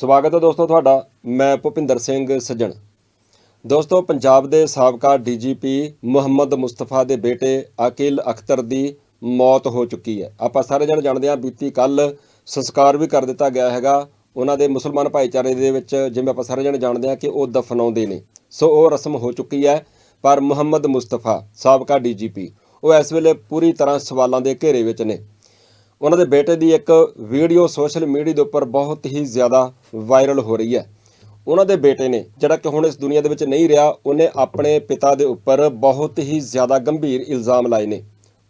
ਸਵਾਗਤ ਹੈ ਦੋਸਤੋ ਤੁਹਾਡਾ, ਮੈਂ ਭੁਪਿੰਦਰ ਸਿੰਘ ਸੱਜਣ। ਦੋਸਤੋ, ਪੰਜਾਬ ਦੇ ਸਾਬਕਾ ਡੀਜੀਪੀ ਮੁਹੰਮਦ ਮੁਸਤਫਾ ਦੇ ਬੇਟੇ ਅਕਿਲ ਅਖਤਰ ਦੀ ਮੌਤ ਹੋ ਚੁੱਕੀ ਹੈ। ਆਪਾਂ ਸਾਰੇ ਜਣ ਜਾਣਦੇ ਹਾਂ, ਬੀਤੀ ਕੱਲ ਸੰਸਕਾਰ ਵੀ ਕਰ ਦਿੱਤਾ ਗਿਆ ਹੈਗਾ। ਉਹਨਾਂ ਦੇ ਮੁਸਲਮਾਨ ਭਾਈਚਾਰੇ ਦੇ ਵਿੱਚ ਜਿਵੇਂ ਆਪਾਂ ਸਾਰੇ ਜਣ ਜਾਣਦੇ ਹਾਂ ਕਿ ਉਹ ਦਫਨਾਉਂਦੇ ਨੇ। ਸੋ ਉਹ ਰਸਮ ਹੋ ਚੁੱਕੀ ਹੈ, ਪਰ ਮੁਹੰਮਦ ਮੁਸਤਫਾ, ਸਾਬਕਾ ਡੀਜੀਪੀ, ਉਹ ਇਸ ਵੇਲੇ ਪੂਰੀ ਤਰ੍ਹਾਂ ਸਵਾਲਾਂ ਦੇ ਘੇਰੇ ਵਿੱਚ ਨੇ। ਉਹਨਾਂ ਦੇ ਬੇਟੇ ਦੀ ਇੱਕ ਵੀਡੀਓ ਸੋਸ਼ਲ ਮੀਡੀਆ ਦੇ ਉੱਪਰ ਬਹੁਤ ਹੀ ਜ਼ਿਆਦਾ ਵਾਇਰਲ ਹੋ ਰਹੀ ਹੈ। ਉਹਨਾਂ ਦੇ ਬੇਟੇ ਨੇ, ਜਿਹੜਾ ਕਿ ਹੁਣ ਇਸ ਦੁਨੀਆ ਦੇ ਵਿੱਚ ਨਹੀਂ ਰਿਹਾ, ਉਹਨੇ ਆਪਣੇ ਪਿਤਾ ਦੇ ਉੱਪਰ ਬਹੁਤ ਹੀ ਜ਼ਿਆਦਾ ਗੰਭੀਰ ਇਲਜ਼ਾਮ ਲਾਏ ਨੇ।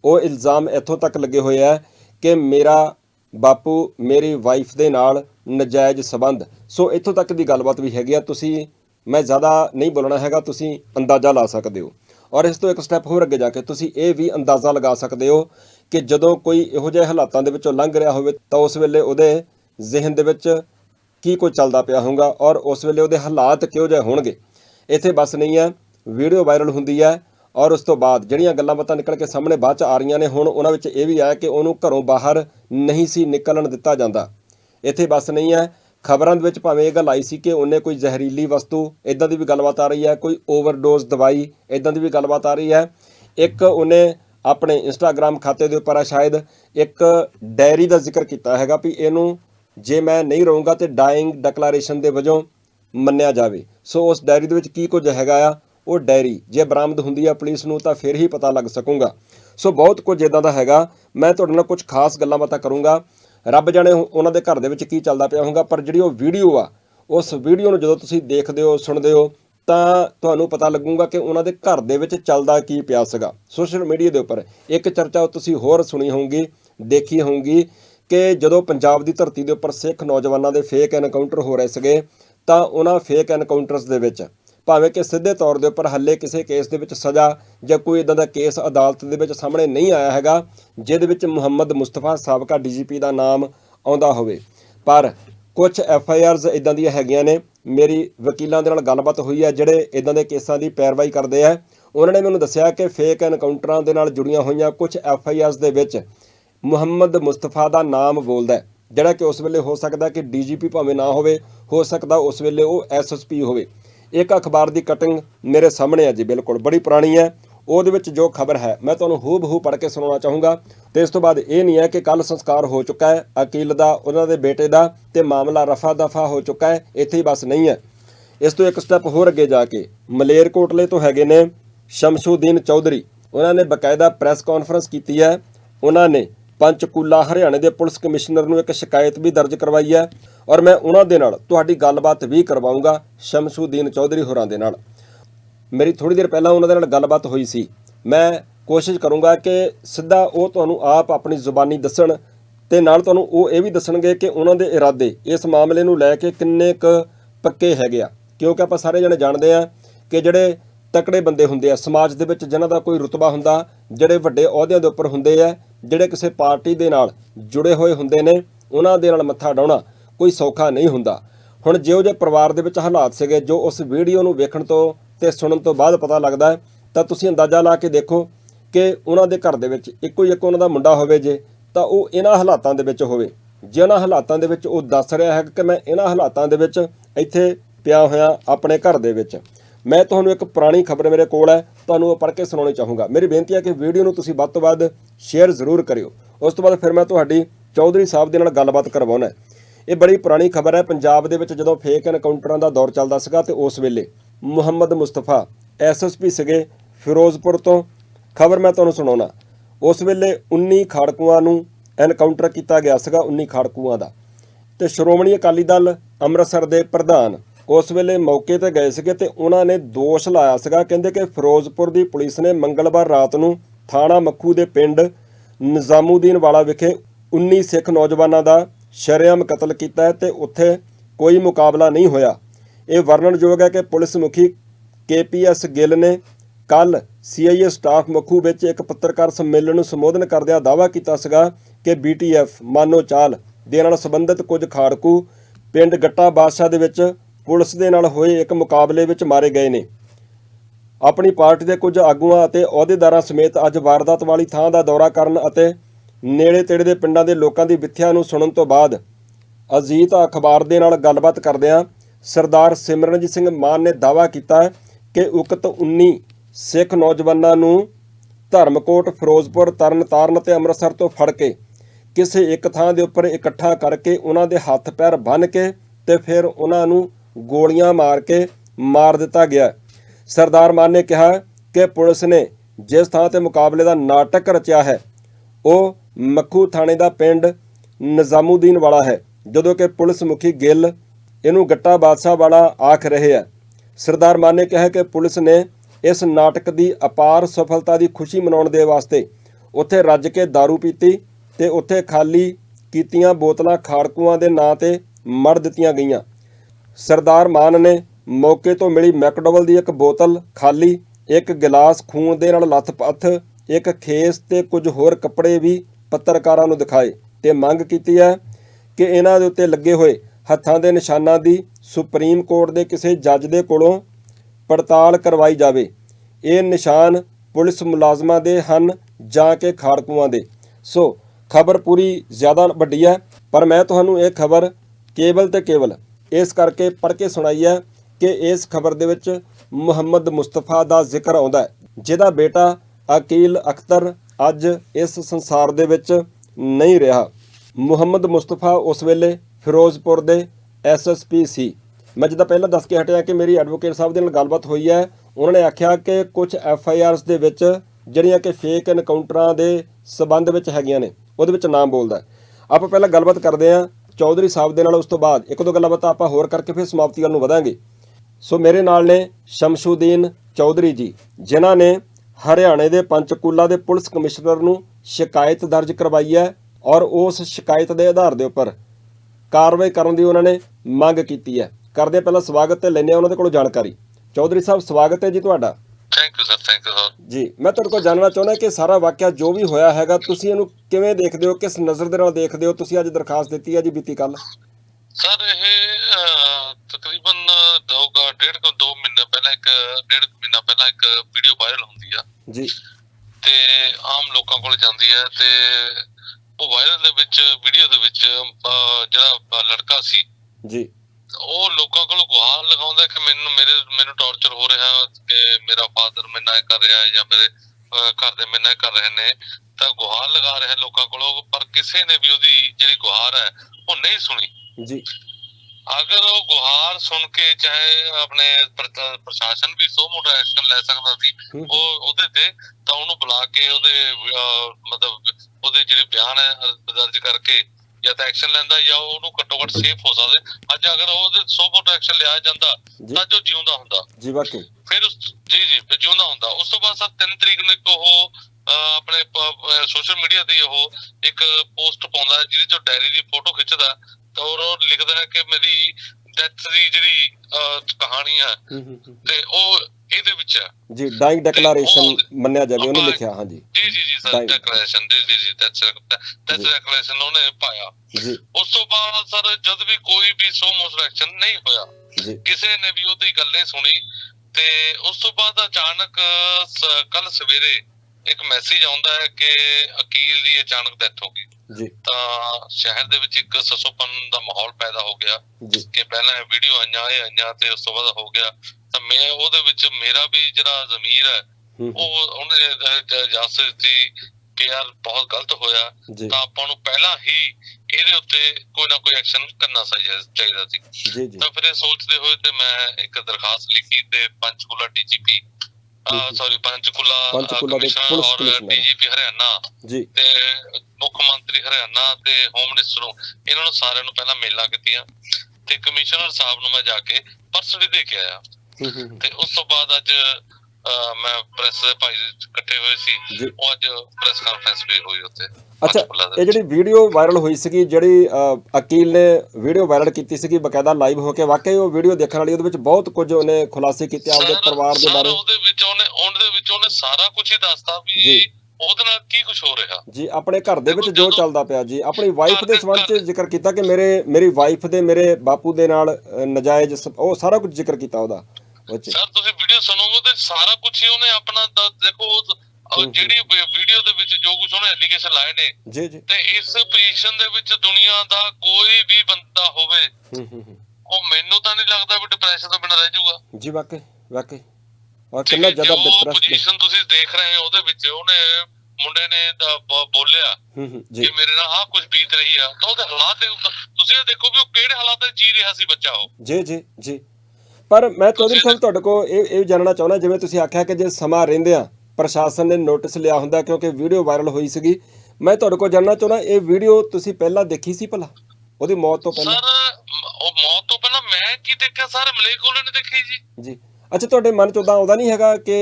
ਉਹ ਇਲਜ਼ਾਮ ਇੱਥੋਂ ਤੱਕ ਲੱਗੇ ਹੋਏ ਆ ਕਿ ਮੇਰਾ ਬਾਪੂ ਮੇਰੀ ਵਾਈਫ ਦੇ ਨਾਲ ਨਜਾਇਜ਼ ਸਬੰਧ। ਸੋ ਇੱਥੋਂ ਤੱਕ ਦੀ ਗੱਲਬਾਤ ਵੀ ਹੈਗੀ ਆ। ਤੁਸੀਂ, ਮੈਂ ਜ਼ਿਆਦਾ ਨਹੀਂ ਬੋਲਣਾ ਹੈਗਾ, ਤੁਸੀਂ ਅੰਦਾਜ਼ਾ ਲਾ ਸਕਦੇ ਹੋ। ਔਰ ਇਸ ਤੋਂ ਇੱਕ ਸਟੈਪ ਹੋਰ ਅੱਗੇ ਜਾ ਕੇ ਤੁਸੀਂ ਇਹ ਵੀ ਅੰਦਾਜ਼ਾ ਲਗਾ ਸਕਦੇ ਹੋ ਕਿ ਜਦੋਂ ਕੋਈ ਇਹੋ ਜਿਹੇ ਹਾਲਾਤਾਂ ਦੇ ਵਿੱਚੋਂ ਲੰਘ ਰਿਹਾ ਹੋਵੇ ਤਾਂ ਉਸ ਵੇਲੇ ਉਹਦੇ ਜ਼ਿਹਨ ਦੇ ਵਿੱਚ ਕੀ ਕੁਝ ਚੱਲਦਾ ਪਿਆ ਹੋਊਗਾ ਔਰ ਉਸ ਵੇਲੇ ਉਹਦੇ ਹਾਲਾਤ ਕਿਹੋ ਜਿਹੇ ਹੋਣਗੇ। ਇੱਥੇ ਬਸ ਨਹੀਂ ਹੈ, ਵੀਡੀਓ ਵਾਇਰਲ ਹੁੰਦੀ ਹੈ ਔਰ ਉਸ ਤੋਂ ਬਾਅਦ ਜਿਹੜੀਆਂ ਗੱਲਾਂ ਬਾਤਾਂ ਨਿਕਲ ਕੇ ਸਾਹਮਣੇ ਬਾਅਦ ਚ ਆ ਰਹੀਆਂ ਨੇ, ਹੁਣ ਉਹਨਾਂ ਵਿੱਚ ਇਹ ਵੀ ਆਇਆ ਕਿ ਉਹਨੂੰ ਘਰੋਂ ਬਾਹਰ ਨਹੀਂ ਸੀ ਨਿਕਲਣ ਦਿੱਤਾ ਜਾਂਦਾ। ਇੱਥੇ ਬਸ ਨਹੀਂ ਹੈ, ਖਬਰਾਂ ਦੇ ਵਿੱਚ ਭਾਵੇਂ ਇਹ ਗੱਲ ਆਈ ਸੀ ਕਿ ਉਹਨੇ ਕੋਈ ਜ਼ਹਿਰੀਲੀ ਵਸਤੂ ਇਦਾਂ ਦੀ ਵੀ ਗੱਲਬਾਤ ਆ ਰਹੀ ਹੈ, ਕੋਈ ਓਵਰਡੋਜ਼ ਦਵਾਈ ਇਦਾਂ ਦੀ ਵੀ ਗੱਲਬਾਤ ਆ ਰਹੀ ਹੈ। ਇੱਕ ਉਹਨੇ ਆਪਣੇ ਇੰਸਟਾਗ੍ਰam ਖਾਤੇ ਦੇ ਉੱਪਰ ਆ ਸ਼ਾਇਦ, ਇੱਕ ਡਾਇਰੀ ਦਾ ਜ਼ਿਕਰ ਕੀਤਾ ਹੈਗਾ ਵੀ ਇਹਨੂੰ ਜੇ ਮੈਂ ਨਹੀਂ ਰਹੂੰਗਾ ਤੇ ਡਾਈਂਗ ਡਿਕਲੇਰੇਸ਼ਨ ਦੇ ਵਜੋਂ ਮੰਨਿਆ ਜਾਵੇ। ਸੋ ਉਸ ਡਾਇਰੀ ਦੇ ਵਿੱਚ ਕੀ ਕੁਝ ਹੈਗਾ ਆ, ਉਹ ਡਾਇਰੀ ਜੇ ਬਰਾਮਦ ਹੁੰਦੀ ਆ ਪੁਲਿਸ ਨੂੰ ਤਾਂ ਫਿਰ ਹੀ ਪਤਾ ਲੱਗ ਸਕੂਗਾ। ਸੋ ਬਹੁਤ ਕੁਝ ਇਦਾਂ ਦਾ ਹੈਗਾ, ਮੈਂ ਤੁਹਾਡੇ ਨਾਲ ਕੁਝ ਖਾਸ ਗੱਲਾਂ ਬਾਤਾਂ ਕਰੂੰਗਾ। ਰੱਬ ਜਾਣੇ ਉਹ- ਉਹਨਾਂ ਦੇ ਘਰ ਦੇ ਵਿੱਚ ਕੀ ਚੱਲਦਾ ਪਿਆ ਹੋਊਗਾ, ਪਰ ਜਿਹੜੀ ਉਹ ਵੀਡੀਓ ਆ, ਉਸ ਵੀਡੀਓ ਨੂੰ ਜਦੋਂ ਤੁਸੀਂ ਦੇਖਦੇ ਹੋ, ਸੁਣਦੇ ਹੋ ਤਾਂ ਤੁਹਾਨੂੰ ਪਤਾ ਲੱਗੂਗਾ ਕਿ ਉਹਨਾਂ ਦੇ ਘਰ ਦੇ ਵਿੱਚ ਚੱਲਦਾ ਕੀ ਪਿਆ ਸੀਗਾ। ਸੋਸ਼ਲ ਮੀਡੀਆ ਦੇ ਉੱਪਰ ਇੱਕ ਚਰਚਾ ਤੁਸੀਂ ਹੋਰ ਸੁਣੀ ਹੋਊਗੀ, ਦੇਖੀ ਹੋਊਗੀ ਕਿ ਜਦੋਂ ਪੰਜਾਬ ਦੀ ਧਰਤੀ ਦੇ ਉੱਪਰ ਸਿੱਖ ਨੌਜਵਾਨਾਂ ਦੇ ਫੇਕ ਐਨਕਾਊਂਟਰ ਹੋ ਰਹੇ ਸੀਗੇ, ਤਾਂ ਉਹਨਾਂ ਫੇਕ ਐਨਕਾਊਂਟਰਸ ਦੇ ਵਿੱਚ, ਭਾਵੇਂ ਕਿ ਸਿੱਧੇ ਤੌਰ ਦੇ ਉੱਪਰ ਹੱਲੇ ਕਿਸੇ ਕੇਸ ਦੇ ਵਿੱਚ ਸਜ਼ਾ ਜਾਂ ਕੋਈ ਇਦਾਂ ਦਾ ਕੇਸ ਅਦਾਲਤ ਦੇ ਵਿੱਚ ਸਾਹਮਣੇ ਨਹੀਂ ਆਇਆ ਹੈਗਾ, ਜਿਹਦੇ ਵਿੱਚ ਮੁਹੰਮਦ ਮੁਸਤਫਾ ਸਾਬਕਾ ਡੀਜੀਪੀ ਦਾ ਨਾਮ ਆਉਂਦਾ ਹੋਵੇ। ਪਰ ਕੁਝ ਐਫ ਆਈ ਆਰਜ਼ ਇਦਾਂ ਦੀਆਂ ਹੈਗੀਆਂ ਨੇ ਮੇਰੀ ਵਕੀਲਾਂ ਦੇ ਨਾਲ ਗੱਲਬਾਤ ਹੋਈ ਹੈ, ਜਿਹੜੇ ਇਦਾਂ ਦੇ ਕੇਸਾਂ ਦੀ ਪੈਰਵਾਈ ਕਰਦੇ ਆ। ਉਹਨਾਂ ਨੇ ਮੈਨੂੰ ਦੱਸਿਆ ਕਿ ਫੇਕ ਐਨਕਾਊਂਟਰਾਂ ਦੇ ਨਾਲ ਜੁੜੀਆਂ ਹੋਈਆਂ ਕੁਝ ਐਫ ਆਈ ਆਰਸ ਦੇ ਵਿੱਚ ਮੁਹੰਮਦ ਮੁਸਤਫਾ ਦਾ ਨਾਮ ਬੋਲਦਾ ਜਿਹੜਾ ਕਿ ਉਸ ਵੇਲੇ ਹੋ ਸਕਦਾ ਕਿ ਡੀਜੀਪੀ ਭਾਵੇਂ ਨਾ ਹੋਵੇ, ਹੋ ਸਕਦਾ ਉਸ ਵੇਲੇ ਉਹ ਐਸਐਸਪੀ ਹੋਵੇ। ਇੱਕ ਅਖਬਾਰ ਦੀ ਕਟਿੰਗ ਮੇਰੇ ਸਾਹਮਣੇ ਹੈ ਜੀ, ਬਿਲਕੁਲ ਬੜੀ ਪੁਰਾਣੀ ਹੈ। ਉਹਦੇ ਵਿੱਚ ਜੋ ਖਬਰ ਹੈ, ਮੈਂ ਤੁਹਾਨੂੰ ਹੂਬ ਹੂ ਪੜ੍ਹ ਕੇ ਸੁਣਾਉਣਾ ਚਾਹੂੰਗਾ। ਤੇ ਇਸ ਤੋਂ ਬਾਅਦ ਇਹ ਨਹੀਂ ਹੈ ਕਿ ਕੱਲ ਸੰਸਕਾਰ ਹੋ ਚੁੱਕਾ ਹੈ, ਅਕੀਲ ਦਾ, ਉਹਨਾਂ ਦੇ ਬੇਟੇ ਦਾ ਤੇ ਮਾਮਲਾ ਰਫਾ ਦਫਾ ਹੋ ਚੁੱਕਾ ਹੈ, ਇੱਥੇ ਹੀ ਬਸ ਨਹੀਂ ਹੈ। ਇਸ ਤੋਂ ਇੱਕ ਸਟੈਪ ਹੋਰ ਅੱਗੇ ਜਾ ਕੇ ਮਲੇਰਕੋਟਲੇ ਤੋਂ ਹੈਗੇ ਨੇ ਸ਼ਮਸ਼ੂਦੀਨ ਚੌਧਰੀ। ਉਹਨਾਂ ਨੇ ਬਕਾਇਦਾ ਪ੍ਰੈਸ ਕਾਨਫਰੰਸ ਕੀਤੀ ਹੈ। ਉਹਨਾਂ ਨੇ ਪੰਚਕੂਲਾ ਹਰਿਆਣੇ ਦੇ ਪੁਲਿਸ ਕਮਿਸ਼ਨਰ ਨੂੰ ਇੱਕ ਸ਼ਿਕਾਇਤ ਵੀ ਦਰਜ ਕਰਵਾਈ ਹੈ। ਔਰ ਮੈਂ ਉਹਨਾਂ ਦੇ ਨਾਲ ਤੁਹਾਡੀ ਗੱਲਬਾਤ ਵੀ ਕਰਵਾਉਂਗਾ ਸ਼ਮਸ਼ੂਦੀਨ ਚੌਧਰੀ ਹੋਰਾਂ ਦੇ ਨਾਲ। ਮੇਰੀ ਥੋੜੀ ਦੇਰ ਪਹਿਲਾਂ ਉਹਨਾਂ ਦੇ ਨਾਲ ਗੱਲਬਾਤ ਹੋਈ ਸੀ। ਮੈਂ ਕੋਸ਼ਿਸ਼ ਕਰੂੰਗਾ ਕਿ ਸਿੱਧਾ ਉਹ ਤੁਹਾਨੂੰ ਆਪ ਆਪਣੀ ਜ਼ੁਬਾਨੀ ਦੱਸਣ ਤੇ ਨਾਲ ਤੁਹਾਨੂੰ ਉਹ ਇਹ ਵੀ ਦੱਸਣਗੇ ਕਿ ਉਹਨਾਂ ਦੇ ਇਰਾਦੇ ਇਸ ਮਾਮਲੇ ਨੂੰ ਲੈ ਕੇ ਕਿੰਨੇ ਕੁ ਪੱਕੇ ਹੈਗੇ ਆ। ਕਿਉਂਕਿ ਆਪਾਂ ਸਾਰੇ ਜਣੇ ਜਾਣਦੇ ਆ ਕਿ ਜਿਹੜੇ ਤਕੜੇ ਬੰਦੇ ਹੁੰਦੇ ਆ, ਸਮਾਜ ਦੇ ਵਿੱਚ ਜਿਨ੍ਹਾਂ ਦਾ ਕੋਈ ਰੁਤਬਾ ਹੁੰਦਾ, ਜਿਹੜੇ ਵੱਡੇ ਅਹੁਦਿਆਂ ਦੇ ਉੱਪਰ ਹੁੰਦੇ ਆ, ਜਿਹੜੇ ਕਿਸੇ ਪਾਰਟੀ ਦੇ ਨਾਲ ਜੁੜੇ ਹੋਏ ਹੁੰਦੇ ਨੇ, ਉਹਨਾਂ ਦੇ ਨਾਲ ਮੱਥਾ ਡਾਉਣਾ ਕੋਈ ਸੌਖਾ ਨਹੀਂ ਹੁੰਦਾ। ਹੁਣ ਜਿਹੋ ਜਿਹੇ ਪਰਿਵਾਰ ਦੇ ਵਿੱਚ ਹਾਲਾਤ ਸੀਗੇ, ਜੋ ਉਸ ਵੀਡੀਓ ਨੂੰ ਵੇਖਣ ਤੋਂ ਤੇ ਸੁਣਨ ਤੋਂ ਬਾਅਦ ਪਤਾ ਲੱਗਦਾ ਤਾਂ ਤੁਸੀਂ ਅੰਦਾਜ਼ਾ ਲਾ ਕੇ ਦੇਖੋ ਕਿ ਉਹਨਾਂ ਦੇ ਘਰ ਦੇ ਵਿੱਚ ਇੱਕੋ ਹੀ ਇੱਕ ਉਹਨਾਂ ਦਾ ਮੁੰਡਾ ਹੋਵੇ ਜੇ, ਤਾਂ ਉਹ ਇਹਨਾਂ ਹਾਲਾਤਾਂ ਦੇ ਵਿੱਚ ਹੋਵੇ। ਜੇ ਹਾਲਾਤਾਂ ਦੇ ਵਿੱਚ ਉਹ ਦੱਸ ਰਿਹਾ ਹੈ ਕਿ ਮੈਂ ਇਹਨਾਂ ਹਾਲਾਤਾਂ ਦੇ ਵਿੱਚ ਇੱਥੇ ਪਿਆ ਹੋਇਆ ਆਪਣੇ ਘਰ ਦੇ ਵਿੱਚ। ਮੈਂ ਤੁਹਾਨੂੰ ਇੱਕ ਪੁਰਾਣੀ ਖਬਰ ਮੇਰੇ ਕੋਲ ਹੈ, ਤੁਹਾਨੂੰ ਉਹ ਪੜ੍ਹ ਕੇ ਸੁਣਾਉਣੀ ਚਾਹੂੰਗਾ। ਮੇਰੀ ਬੇਨਤੀ ਹੈ ਕਿ ਵੀਡੀਓ ਨੂੰ ਤੁਸੀਂ ਵੱਧ ਤੋਂ ਵੱਧ ਸ਼ੇਅਰ ਜ਼ਰੂਰ ਕਰਿਓ। ਉਸ ਤੋਂ ਬਾਅਦ ਫਿਰ ਮੈਂ ਤੁਹਾਡੀ ਚੌਧਰੀ ਸਾਹਿਬ ਦੇ ਨਾਲ ਗੱਲਬਾਤ ਕਰਵਾਉਣਾ ਇਹ ਬੜੀ ਪੁਰਾਣੀ ਖਬਰ ਹੈ, ਪੰਜਾਬ ਦੇ ਵਿੱਚ ਜਦੋਂ ਫੇਕ ਐਨਕਾਊਂਟਰਾਂ ਦਾ ਦੌਰ ਚੱਲਦਾ ਸੀਗਾ ਤੇ ਉਸ ਵੇਲੇ ਮੁਹੰਮਦ ਮੁਸਤਫਾ ਐਸਐਸਪੀ ਸੀਗੇ ਫਿਰੋਜ਼ਪੁਰ ਤੋਂ। ਖਬਰ ਮੈਂ ਤੁਹਾਨੂੰ ਸੁਣਾਉਣਾ। ਉਸ ਵੇਲੇ 19 ਖਾੜਕੂਆਂ ਨੂੰ ਐਨਕਾਊਂਟਰ ਕੀਤਾ ਗਿਆ ਸੀਗਾ 19 ਖਾੜਕੂਆਂ ਦਾ। ਤੇ ਸ਼੍ਰੋਮਣੀ ਅਕਾਲੀ ਦਲ ਅੰਮ੍ਰਿਤਸਰ ਦੇ ਪ੍ਰਧਾਨ ਉਸ ਵੇਲੇ ਮੌਕੇ ਤੇ ਗਏ ਸੀਗੇ ਤੇ ਉਹਨਾਂ ਨੇ ਦੋਸ਼ ਲਾਇਆ ਸੀਗਾ। ਕਹਿੰਦੇ ਕਿ ਫਿਰੋਜ਼ਪੁਰ ਦੀ ਪੁਲਿਸ ਨੇ ਮੰਗਲਵਾਰ ਰਾਤ ਨੂੰ ਥਾਣਾ ਮੱਖੂ ਦੇ ਪਿੰਡ ਨਿਜ਼ਾਮੂਦੀਨ ਵਾਲਾ ਵਿਖੇ 19 ਸਿੱਖ ਨੌਜਵਾਨਾਂ ਦਾ ਸ਼ਰੇਆਮ ਕਤਲ ਕੀਤਾ ਹੈ ਤੇ ਉੱਥੇ ਕੋਈ ਮੁਕਾਬਲਾ ਨਹੀਂ ਹੋਇਆ। ਇਹ ਵਰਣਨਯੋਗ ਹੈ ਕਿ ਪੁਲਿਸ ਮੁਖੀ ਕੇਪੀਐਸ ਗਿੱਲ ਨੇ ਕੱਲ ਸੀਆਈਏ ਸਟਾਫ ਮੱਖੂ ਵਿੱਚ ਇੱਕ ਪੱਤਰਕਾਰ ਸੰਮੇਲਨ ਨੂੰ ਸੰਬੋਧਨ ਕਰਦਿਆਂ ਦਾਅਵਾ ਕੀਤਾ ਸੀਗਾ ਕਿ ਬੀਟੀਐਫ ਮਾਨੋ ਚਾਲ ਦੇ ਨਾਲ ਸੰਬੰਧਿਤ ਕੁਝ ਖਾੜਕੂ ਪਿੰਡ ਗੱਟਾ ਬਾਦਸ਼ਾਹ ਦੇ ਵਿੱਚ ਪੁਲਿਸ ਦੇ ਨਾਲ ਹੋਏ ਇੱਕ ਮੁਕਾਬਲੇ ਵਿੱਚ ਮਾਰੇ ਗਏ ਨੇ। ਆਪਣੀ ਪਾਰਟੀ ਦੇ ਕੁਝ ਆਗੂਆਂ ਅਤੇ ਅਹੁਦੇਦਾਰਾਂ ਸਮੇਤ ਅੱਜ ਵਾਰਦਾਤ ਵਾਲੀ ਥਾਂ ਦਾ ਦੌਰਾ ਕਰਨ ਅਤੇ ਨੇੜੇ ਤੇੜੇ ਦੇ ਪਿੰਡਾਂ ਦੇ ਲੋਕਾਂ ਦੀ ਵਿਥਿਆ ਨੂੰ ਸੁਣਨ ਤੋਂ ਬਾਅਦ ਅਜੀਤ ਅਖਬਾਰ ਦੇ ਨਾਲ ਗੱਲਬਾਤ ਕਰਦਿਆਂ ਸਰਦਾਰ ਸਿਮਰਨਜੀਤ ਸਿੰਘ ਮਾਨ ਨੇ ਦਾਅਵਾ ਕੀਤਾ ਕਿ ਉਕਤ 19 ਸਿੱਖ ਨੌਜਵਾਨਾਂ ਨੂੰ ਧਰਮਕੋਟ, ਫਿਰੋਜ਼ਪੁਰ, ਤਰਨਤਾਰਨ ਤੇ ਅੰਮ੍ਰਿਤਸਰ ਤੋਂ ਫੜ ਕੇ ਕਿਸੇ ਇੱਕ ਥਾਂ ਦੇ ਉੱਪਰ ਇਕੱਠਾ ਕਰਕੇ ਉਹਨਾਂ ਦੇ ਹੱਥ ਪੈਰ ਬੰਨ੍ਹ ਕੇ ਤੇ ਫਿਰ ਉਹਨਾਂ ਨੂੰ ਗੋਲੀਆਂ ਮਾਰ ਕੇ ਮਾਰ ਦਿੱਤਾ ਗਿਆ। ਸਰਦਾਰ ਮਾਨ ਨੇ ਕਿਹਾ ਕਿ ਪੁਲਿਸ ਨੇ ਜਿਸ ਥਾਂ ਤੇ ਮੁਕਾਬਲੇ ਦਾ ਨਾਟਕ ਰਚਿਆ ਹੈ, ਉਹ ਮੱਖੂ ਥਾਣੇ ਦਾ ਪਿੰਡ ਨਿਜ਼ਾਮੂਦੀਨ ਵਾਲਾ ਹੈ, ਜਦੋਂ ਕਿ ਪੁਲਿਸ ਮੁਖੀ ਗਿੱਲ ਇਹਨੂੰ ਗੱਟਾ ਬਾਦਸ਼ਾਹ ਵਾਲਾ ਆਖ ਰਹੇ ਹੈ ਸਰਦਾਰ ਮਾਨ ਨੇ ਕਿਹਾ ਕਿ ਪੁਲਿਸ ਨੇ ਇਸ ਨਾਟਕ ਦੀ ਅਪਾਰ ਸਫਲਤਾ ਦੀ ਖੁਸ਼ੀ ਮਨਾਉਣ ਦੇ ਵਾਸਤੇ ਉੱਥੇ ਰੱਜ ਕੇ दारू ਪੀਤੀ ਤੇ ਉੱਥੇ ਖਾਲੀ ਕੀਤੀਆਂ ਬੋਤਲਾਂ ਖਾੜਕੂਆਂ ਦੇ ਨਾਂ ਤੇ ਮੜ ਦਿੱਤੀਆਂ ਗਈਆਂ। ਸਰਦਾਰ ਮਾਨ ਨੇ ਮੌਕੇ ਤੋਂ ਮਿਲੀ ਮੈਕਡੋਵਲ ਦੀ ਇੱਕ ਬੋਤਲ ਖਾਲੀ, ਇੱਕ ਗਿਲਾਸ ਖੂਨ ਦੇ ਨਾਲ ਲੱਥ-ਪੱਥ ਇੱਕ ਖੇਸ ਤੇ ਕੁਝ ਹੋਰ ਕੱਪੜੇ ਵੀ ਪੱਤਰਕਾਰਾਂ ਨੂੰ ਦਿਖਾਏ ਤੇ ਮੰਗ ਕੀਤੀ ਹੈ ਕਿ ਇਹਨਾਂ ਦੇ ਉੱਤੇ ਲੱਗੇ ਹੋਏ ਹੱਥਾਂ ਦੇ ਨਿਸ਼ਾਨਾਂ ਦੀ ਸੁਪਰੀਮ ਕੋਰਟ ਦੇ ਕਿਸੇ ਜੱਜ ਦੇ ਕੋਲੋਂ ਪੜਤਾਲ ਕਰਵਾਈ ਜਾਵੇ। ਇਹ ਨਿਸ਼ਾਨ ਪੁਲਿਸ ਮੁਲਾਜ਼ਮਾਂ ਦੇ ਹਨ ਜਾਂ ਕਿ ਖਾੜਕੂਆਂ ਦੇ। ਸੋ, ਖਬਰ ਪੂਰੀ ਜ਼ਿਆਦਾ ਵੱਡੀ ਹੈ, ਪਰ ਮੈਂ ਤੁਹਾਨੂੰ ਇਹ ਖਬਰ ਕੇਵਲ ਤੇ ਕੇਵਲ ਇਸ ਕਰਕੇ ਪੜ੍ਹ ਕੇ ਸੁਣਾਈ ਹੈ ਕਿ ਇਸ ਖਬਰ ਦੇ ਵਿੱਚ ਮੁਹੰਮਦ ਮੁਸਤਫਾ ਦਾ ਜ਼ਿਕਰ ਆਉਂਦਾ ਹੈ, ਜਿਹਦਾ ਬੇਟਾ ਅਕੀਲ ਅਖਤਰ ਅੱਜ ਇਸ ਸੰਸਾਰ ਦੇ ਵਿੱਚ ਨਹੀਂ ਰਿਹਾ। ਮੁਹੰਮਦ ਮੁਸਤਫਾ ਉਸ ਵੇਲੇ ਫਿਰੋਜ਼ਪੁਰ ਦੇ ਐਸਐਸਪੀ ਸੀ। ਮੈਂ ਜਿੱਦਾਂ ਪਹਿਲਾਂ ਦੱਸ ਕੇ ਹਟਿਆ ਕਿ ਮੇਰੀ ਐਡਵੋਕੇਟ ਸਾਹਿਬ ਦੇ ਨਾਲ ਗੱਲਬਾਤ ਹੋਈ ਹੈ। ਉਹਨਾਂ ਨੇ ਆਖਿਆ ਕਿ ਕੁਝ ਐਫ ਆਈ ਆਰਸ ਦੇ ਵਿੱਚ ਜਿਹੜੀਆਂ ਕਿ ਫੇਕ ਐਨਕਾਊਂਟਰਾਂ ਦੇ ਸਬੰਧ ਵਿੱਚ ਹੈਗੀਆਂ ਨੇ, ਉਹਦੇ ਵਿੱਚ ਨਾਮ ਬੋਲਦਾ ਆਪਾਂ ਪਹਿਲਾਂ ਗੱਲਬਾਤ ਕਰਦੇ ਹਾਂ ਚੌਧਰੀ ਸਾਹਿਬ ਦੇ ਨਾਲ, ਉਸ ਤੋਂ ਬਾਅਦ ਇੱਕ ਦੋ ਗੱਲਾਂ ਬਾਤਾਂ ਆਪਾਂ ਹੋਰ ਕਰਕੇ ਫਿਰ ਸਮਾਪਤੀ ਵੱਲ ਨੂੰ ਵਧਾਂਗੇ। ਸੋ ਮੇਰੇ ਨਾਲ ਨੇ ਸ਼ਮਸ਼ੂਦੀਨ ਚੌਧਰੀ ਜੀ, ਜਿਨ੍ਹਾਂ ਨੇ ਹਰਿਆਣੇ ਦੇ ਪੰਚਕੂਲਾ ਦੇ ਪੁਲਿਸ ਕਮਿਸ਼ਨਰ ਨੂੰ ਸ਼ਿਕਾਇਤ ਦਰਜ ਕਰਵਾਈ ਹੈ ਔਰ ਉਸ ਸ਼ਿਕਾਇਤ ਦੇ ਆਧਾਰ ਦੇ ਉੱਪਰ ਕਾਰਵਾਈ ਕਰਨ ਦੀ ਉਹਨਾਂ ਨੇ ਮੰਗ ਕੀਤੀ ਹੈ। ਕਰਦੇ ਪਹਿਲਾਂ ਸਵਾਗਤ ਤੇ ਹਾਂ ਉਹਨਾਂ ਦੇ ਕੋਲੋਂ ਜਾਣਕਾਰੀ। ਚੌਧਰੀ ਸਾਹਿਬ ਸਵਾਗਤ ਹੈ ਜੀ ਤੁਹਾਡਾ। Thank you sir thank you sir ji ਮੈਂ ਤੁਹਾਡੇ ਕੋਲ ਜਾਣਨਾ ਚਾਹੁੰਦਾ ਕਿ ਸਾਰਾ ਵਾਕਿਆ ਜੋ ਵੀ ਹੋਇਆ ਹੈਗਾ ਤੁਸੀਂ ਇਹਨੂੰ ਕਿਵੇਂ ਦੇਖਦੇ ਹੋ ਕਿਸ ਨਜ਼ਰ ਦੇ ਨਾਲ ਦੇਖਦੇ ਹੋ? ਤੁਸੀਂ ਅੱਜ ਦਰਖਾਸਤ ਦਿੱਤੀ ਹੈ ਜੀ ਬੀਤੀ ਕੱਲ ਸਰ ਇਹ ਤਕਰੀਬਨ ਦੋ ਕੁ- ਡੇਢ ਤੋਂ 2 ਮਹੀਨੇ ਪਹਿਲਾਂ ਇੱਕ ਡੇਢ ਮਹੀਨਾ ਪਹਿਲਾਂ ਇੱਕ ਵੀਡੀਓ ਵਾਇਰਲ ਹੁੰਦੀ ਆ। ਜੀ। ਤੇ ਆਮ ਲੋਕਾਂ ਕੋਲ ਜਾਂਦੀ ਹੈ ਤੇ ਉਹ ਵਾਇਰਲ ਦੇ ਵਿੱਚ ਵੀਡੀਓ ਦੇ ਵਿੱਚ ਜਿਹੜਾ ਲੜਕਾ ਸੀ ਜੀ। ਉਹ ਲੋਕਾਂ ਕੋਲ ਗੁਹਾਰ ਲਗਾਉਂਦਾ ਕਿ ਮੈਨੂੰ ਮੇਰੇ ਮੈਨੂੰ ਟੌਰਚਰ ਹੋ ਰਿਹਾ ਕਿ ਮੇਰਾ ਫਾਦਰ ਇਹ ਕਰ ਰਿਹਾ ਹੈ ਜਾਂ ਮੇਰੇ ਘਰ ਦੇ ਇਹ ਕਰ ਰਹੇ ਨੇ। ਤਾਂ ਗੁਹਾਰ ਲਗਾ ਰਿਹਾ ਲੋਕਾਂ ਕੋਲੋਂ ਪਰ ਕਿਸੇ ਨੇ ਵੀ ਉਹਦੀ ਜਿਹੜੀ ਗੁਹਾਰ ਹੈ ਉਹ ਨਹੀਂ ਸੁਣੀ। ਜੀ। ਅਗਰ ਉਹ ਗੁਹਾਰ ਸੁਣ ਕੇ ਚਾਹੇ ਆਪਣੇ ਪ੍ਰ- ਪ੍ਰਸ਼ਾਸਨ ਵੀ ਸੋ ਮੋਟਾ ਐਕਸ਼ਨ ਲੈ ਸਕਦਾ ਸੀ। ਉਹ ਉਹਦੇ ਤੇ ਤਾਂ ਉਹਨੂੰ ਬੁਲਾ ਕੇ ਉਹਦੇ ਮਤਲਬ ਉਹਦੇ ਜਿਹੜੇ ਬਿਆਨ ਹੈ ਦਰਜ ਕਰਕੇ ਜਾਂ ਤਾਂ ਐਕਸ਼ਨ ਲੈਂਦਾ ਜਾਂ ਉਹਨੂੰ ਘੱਟੋ ਘੱਟ ਸੇਫ ਹੋ ਸਕਦੇ ਅੱਜ ਅਗਰ ਉਹਦੇ ਸੋ ਮੋਟਾ ਐਕਸ਼ਨ ਲਿਆ ਜਾਂਦਾ। ਤਾਂ ਜੋ ਜਿਉਂਦਾ ਹੁੰਦਾ। ਜੀ ਵਾਕਈ। ਫਿਰ ਜੀ ਜੀ ਫਿਰ ਜਿਉਂਦਾ ਹੁੰਦਾ। ਉਸ ਤੋਂ ਬਾਅਦ ਸਰ 3 ਤਰੀਕ ਨੂੰ ਉਹ ਆਪਣੇ ਸੋਸ਼ਲ ਮੀਡੀਆ ਤੇ ਉਹ ਇੱਕ ਪੋਸਟ ਪਾਉਂਦਾ ਜਿਹਦੇ ਚੋਂ ਡਾਇਰੀ ਦੀ ਫੋਟੋ ਖਿੱਚਦਾ ਤਾਂ ਉਹ ਲਿਖਦਾ ਹੈ ਕਿ ਮੇਰੀ ਡੈਥ ਦੀ ਜਿਹੜੀ ਕਹਾਣੀ ਹੂੰ। ਤੇ ਉਹ ਇਹਦੇ ਵਿੱਚ ਜੀ ਡਾਈਂਗ ਡੈਕਲੇਰੇਸ਼ਨ ਮੰਨਿਆ ਜਾਵੇ ਉਹਨੇ ਲਿਖਿਆ ਹਾਂਜੀ। ਜੀ ਜੀ ਜੀ ਸਰ. ਡੈਕਲੇਰੇਸ਼ਨ ਜੀ ਜੀ ਜੀ ਦੈਟਸ ਦੈਟਸ। ਡੈਕਲੇਰੇਸ਼ਨ ਉਹਨੇ ਪਾਇਆ। ਜੀ। ਉਸ ਤੋਂ ਬਾਅਦ ਸਰ ਜਦ ਵੀ ਕੋਈ ਵੀ ਸੋ ਮੋਸ ਐਕਸ਼ਨ ਨਹੀਂ ਹੋਇਆ ਜੀ। ਕਿਸੇ ਨੇ ਵੀ ਉਹਦੀ ਗੱਲ ਨਹੀਂ ਸੁਣੀ ਤੇ ਉਸ ਤੋਂ ਬਾਅਦ ਅਚਾਨਕ ਕੱਲ ਸਵੇਰੇ ਇੱਕ ਮੈਸੇਜ ਆਉਂਦਾ ਹੈ ਕਿ ਅਕੀਲ ਦੀ ਅਚਾਨਕ ਡੈਥ ਹੋ ਗਈ। ਜੀ। ਤਾਂ ਸ਼ਹਿਰ ਦੇ ਵਿੱਚ ਇੱਕ ਸਸੋਪਨ ਦਾ ਮਾਹੌਲ ਪੈਦਾ ਹੋ ਗਿਆ ਕਿ ਪਹਿਲਾਂ ਇਹ ਵੀਡੀਓ ਆਈਆਂ ਆਈਆਂ ਤੇ ਉਸ ਤੋਂ ਬਾਅਦ ਹੋ ਗਿਆ। ਤਾਂ ਮੈਂ ਉਹਦੇ ਵਿੱਚ ਮੇਰਾ ਵੀ ਜਿਹੜਾ ਜ਼ਮੀਰ ਹੈ। ਉਹ ਉਹਨੇ ਜਾਸਤ ਦਿੱਤੀ ਕਿ ਯਾਰ ਬਹੁਤ ਗਲਤ ਹੋਇਆ ਤਾਂ ਆਪਾਂ ਨੂੰ ਪਹਿਲਾਂ ਹੀ ਇਹਦੇ ਉੱਤੇ ਕੋਈ ਨਾ ਕੋਈ ਐਕਸ਼ਨ ਕਰਨਾ ਚਾਹੀਦਾ ਸੀ ਤਾਂ ਫਿਰ ਇਹ ਸੋਚਦੇ ਹੋਏ ਤੇ ਮੈਂ ਇੱਕ ਦਰਖਾਸਤ ਲਿਖੀ ਤੇ ਪੰਚਕੂਲਾ ਡੀਜੀਪੀ। ਸੌਰੀ ਪੰਚਕੂਲਾ ਪੰਚਕੂਲਾ ਦੇ ਪੁਲਿਸ ਕਮਿਸ਼ਨਰ। ਡੀਜੀਪੀ ਹਰਿਆਣਾ ਜੀ ਤੇ ਮੁੱਖ ਮੰਤਰੀ ਹਰਿਆਣਾ ਤੇ ਹੋਮ ਮਿਨਿਸਟਰ ਨੂੰ ਇਹਨਾਂ ਨੂੰ ਸਾਰਿਆਂ ਨੂੰ ਪਹਿਲਾਂ ਮੇਲਾਂ ਕੀਤੀਆਂ ਤੇ ਕਮਿਸ਼ਨਰ ਸਾਹਿਬ ਨੂੰ ਮੈਂ ਜਾ ਕੇ ਪਰਸਨਲੀ ਦੇ ਕੇ ਆਇਆ। ਤੇ ਉਸ ਤੋਂ ਬਾਅਦ ਅੱਜ ਮੈਂ ਪ੍ਰੈਸ ਦੇ ਭਾਈ ਇਕੱਠੇ ਹੋਏ ਸੀ। ਉਹ ਅੱਜ ਪ੍ਰੈਸ ਕਾਨਫਰੰਸ ਵੀ ਹੋਈ ਉੱਥੇ ਅੱਛਾ ਇਹ ਜਿਹੜੀ ਵੀਡੀਓ ਵਾਇਰਲ ਹੋਈ ਸੀਗੀ ਜਿਹੜੀ ਅਕੀਲ ਨੇ ਵੀਡੀਓ ਵਾਇਰਲ ਕੀਤੀ ਸੀਗੀ ਬਕਾਇਦਾ ਲਾਈਵ ਹੋ ਕੇ ਵਾਕਈ ਉਹ ਵੀਡੀਓ ਦੇਖਣ ਵਾਲੀ ਉਹਦੇ ਵਿੱਚ ਬਹੁਤ ਕੁਝ ਉਹਨੇ ਖੁਲਾਸੇ ਕੀਤੇ ਆਪਦੇ ਪਰਿਵਾਰ ਦੇ ਬਾਰੇ। ਉਹਦੇ ਵਿੱਚ ਉਹਨੇ ਉਹਦੇ ਵਿੱਚ ਉਹਨੇ ਸਾਰਾ ਕੁਝ ਹੀ ਦੱਸਤਾ ਵੀ। ਉਹਦੇ ਨਾਲ ਕੀ ਕੁਝ ਹੋ ਰਿਹਾ। ਜੀ ਆਪਣੇ ਘਰ ਦੇ ਵਿੱਚ ਜੋ ਚੱਲਦਾ ਪਿਆ ਜੀ ਆਪਣੀ ਵਾਈਫ ਦੇ ਸੰਬੰਧ 'ਚ ਜ਼ਿਕਰ ਕੀਤਾ ਕਿ ਮੇਰੇ ਮੇਰੀ ਵਾਈਫ ਦੇ ਮੇਰੇ ਬਾਪੂ ਦੇ ਨਾਲ ਨਜਾਇਜ਼ ਉਹ ਸਾਰਾ ਕੁਝ ਜ਼ਿਕਰ ਕੀਤਾ ਉਹਦਾ। ਉਹ 'ਚ ਸਰ ਤੁਸੀਂ ਵੀਡੀਓ ਸੁਣੋਗੇ ਤੇ ਸਾਰਾ ਕੁਝ ਹੀ ਉਹਨੇ ਆਪਣਾ ਦੇਖੋ। ਜਿਹੜੀ ਵੀਡੀਓ ਦੇ ਵਿੱਚ ਜੋ ਕੁਝ ਉਹਨੇ ਐਲੀਗੇਸ਼ਨ ਲਾਏ ਨੇ ਜੀ ਜੀ। ਤੇ ਇਸ ਪੋਜੀਸ਼ਨ ਦੇ ਵਿੱਚ ਦੁਨੀਆ ਦਾ ਕੋਈ ਵੀ ਬੰਦਾ ਹੋਵੇ ਹੂੰ ਹੂੰ ਹੂੰ। ਉਹ ਮੈਨੂੰ ਤਾਂ ਨਹੀਂ ਲੱਗਦਾ ਵੀ ਡਿਪਰੈਸ਼ਨ ਤੋਂ ਬਿਨਾਂ ਰਹਿ ਜਾਊਗਾ। ਜੀ ਵਾਕਈ ਵਾਕਈ। ਔਰ ਕਿੰਨਾ ਜ਼ਿਆਦਾ ਜੋ ਡਿਪਰੈਸ ਪੋਜੀਸ਼ਨ ਤੁਸੀਂ ਦੇਖ ਰਹੇ ਹੋ ਉਹਦੇ ਵਿੱਚ ਉਹਨੇ ਮੁੰਡੇ ਨੇ ਬੋਲਿਆ ਹੂੰ ਹੂੰ ਜੀ। ਕਿ ਮੇਰੇ ਨਾਲ ਆਹ ਕੁਝ ਬੀਤ ਰਹੀ ਆ। ਤਾਂ ਉਹਦੇ ਹਾਲਾਤ ਤੁਸੀਂ ਇਹ ਦੇਖੋ ਵੀ ਉਹ ਕਿਹੜੇ ਹਾਲਾਤਾਂ 'ਚ ਜੀ ਰਿਹਾ ਸੀ ਬੱਚਾ ਉਹ। ਜੀ ਜੀ ਜੀ। ਪਰ ਮੈਂ ਚੌਧਰੀ ਸਾਹਿਬ ਤੁਹਾਡੇ ਕੋਲ ਇਹ ਇਹ ਜਾਣਨਾ ਚਾਹੁੰਦਾ ਜਿਵੇਂ ਤੁਸੀਂ ਆਖਿਆ ਕਿ ਜੇ ਸਮਾਂ ਰਹਿੰਦਿਆਂ ਪ੍ਰਸ਼ਾਸਨ ਨੇ ਨੋਟਿਸ ਲਿਆ ਹੁੰਦਾ ਕਿਉਂਕਿ ਵੀਡੀਓ ਵਾਇਰਲ ਹੋਈ ਸੀਗੀ ਮੈਂ ਤੁਹਾਡੇ ਕੋਲ ਜਾਣਨਾ ਚਾਹੁੰਦਾ ਇਹ ਵੀਡੀਓ ਤੁਸੀਂ ਪਹਿਲਾਂ ਦੇਖੀ ਸੀ ਭਲਾ? ਉਹਦੀ ਮੌਤ ਤੋਂ ਪਹਿਲਾਂ? ਸਰ ਉਹ ਮੌਤ ਤੋਂ ਪਹਿਲਾਂ ਮੈਂ ਕੀ ਦੇਖਿਆ? ਸਰ ਮਲੇਕੋਲੇ ਨੇ ਦੇਖੀ ਜੀ। ਜੀ। ਅੱਛਾ ਤੁਹਾਡੇ ਮਨ ਚ ਉਦਾਂ ਆਉਂਦਾ ਨਹੀਂ ਹੈਗਾ ਕਿ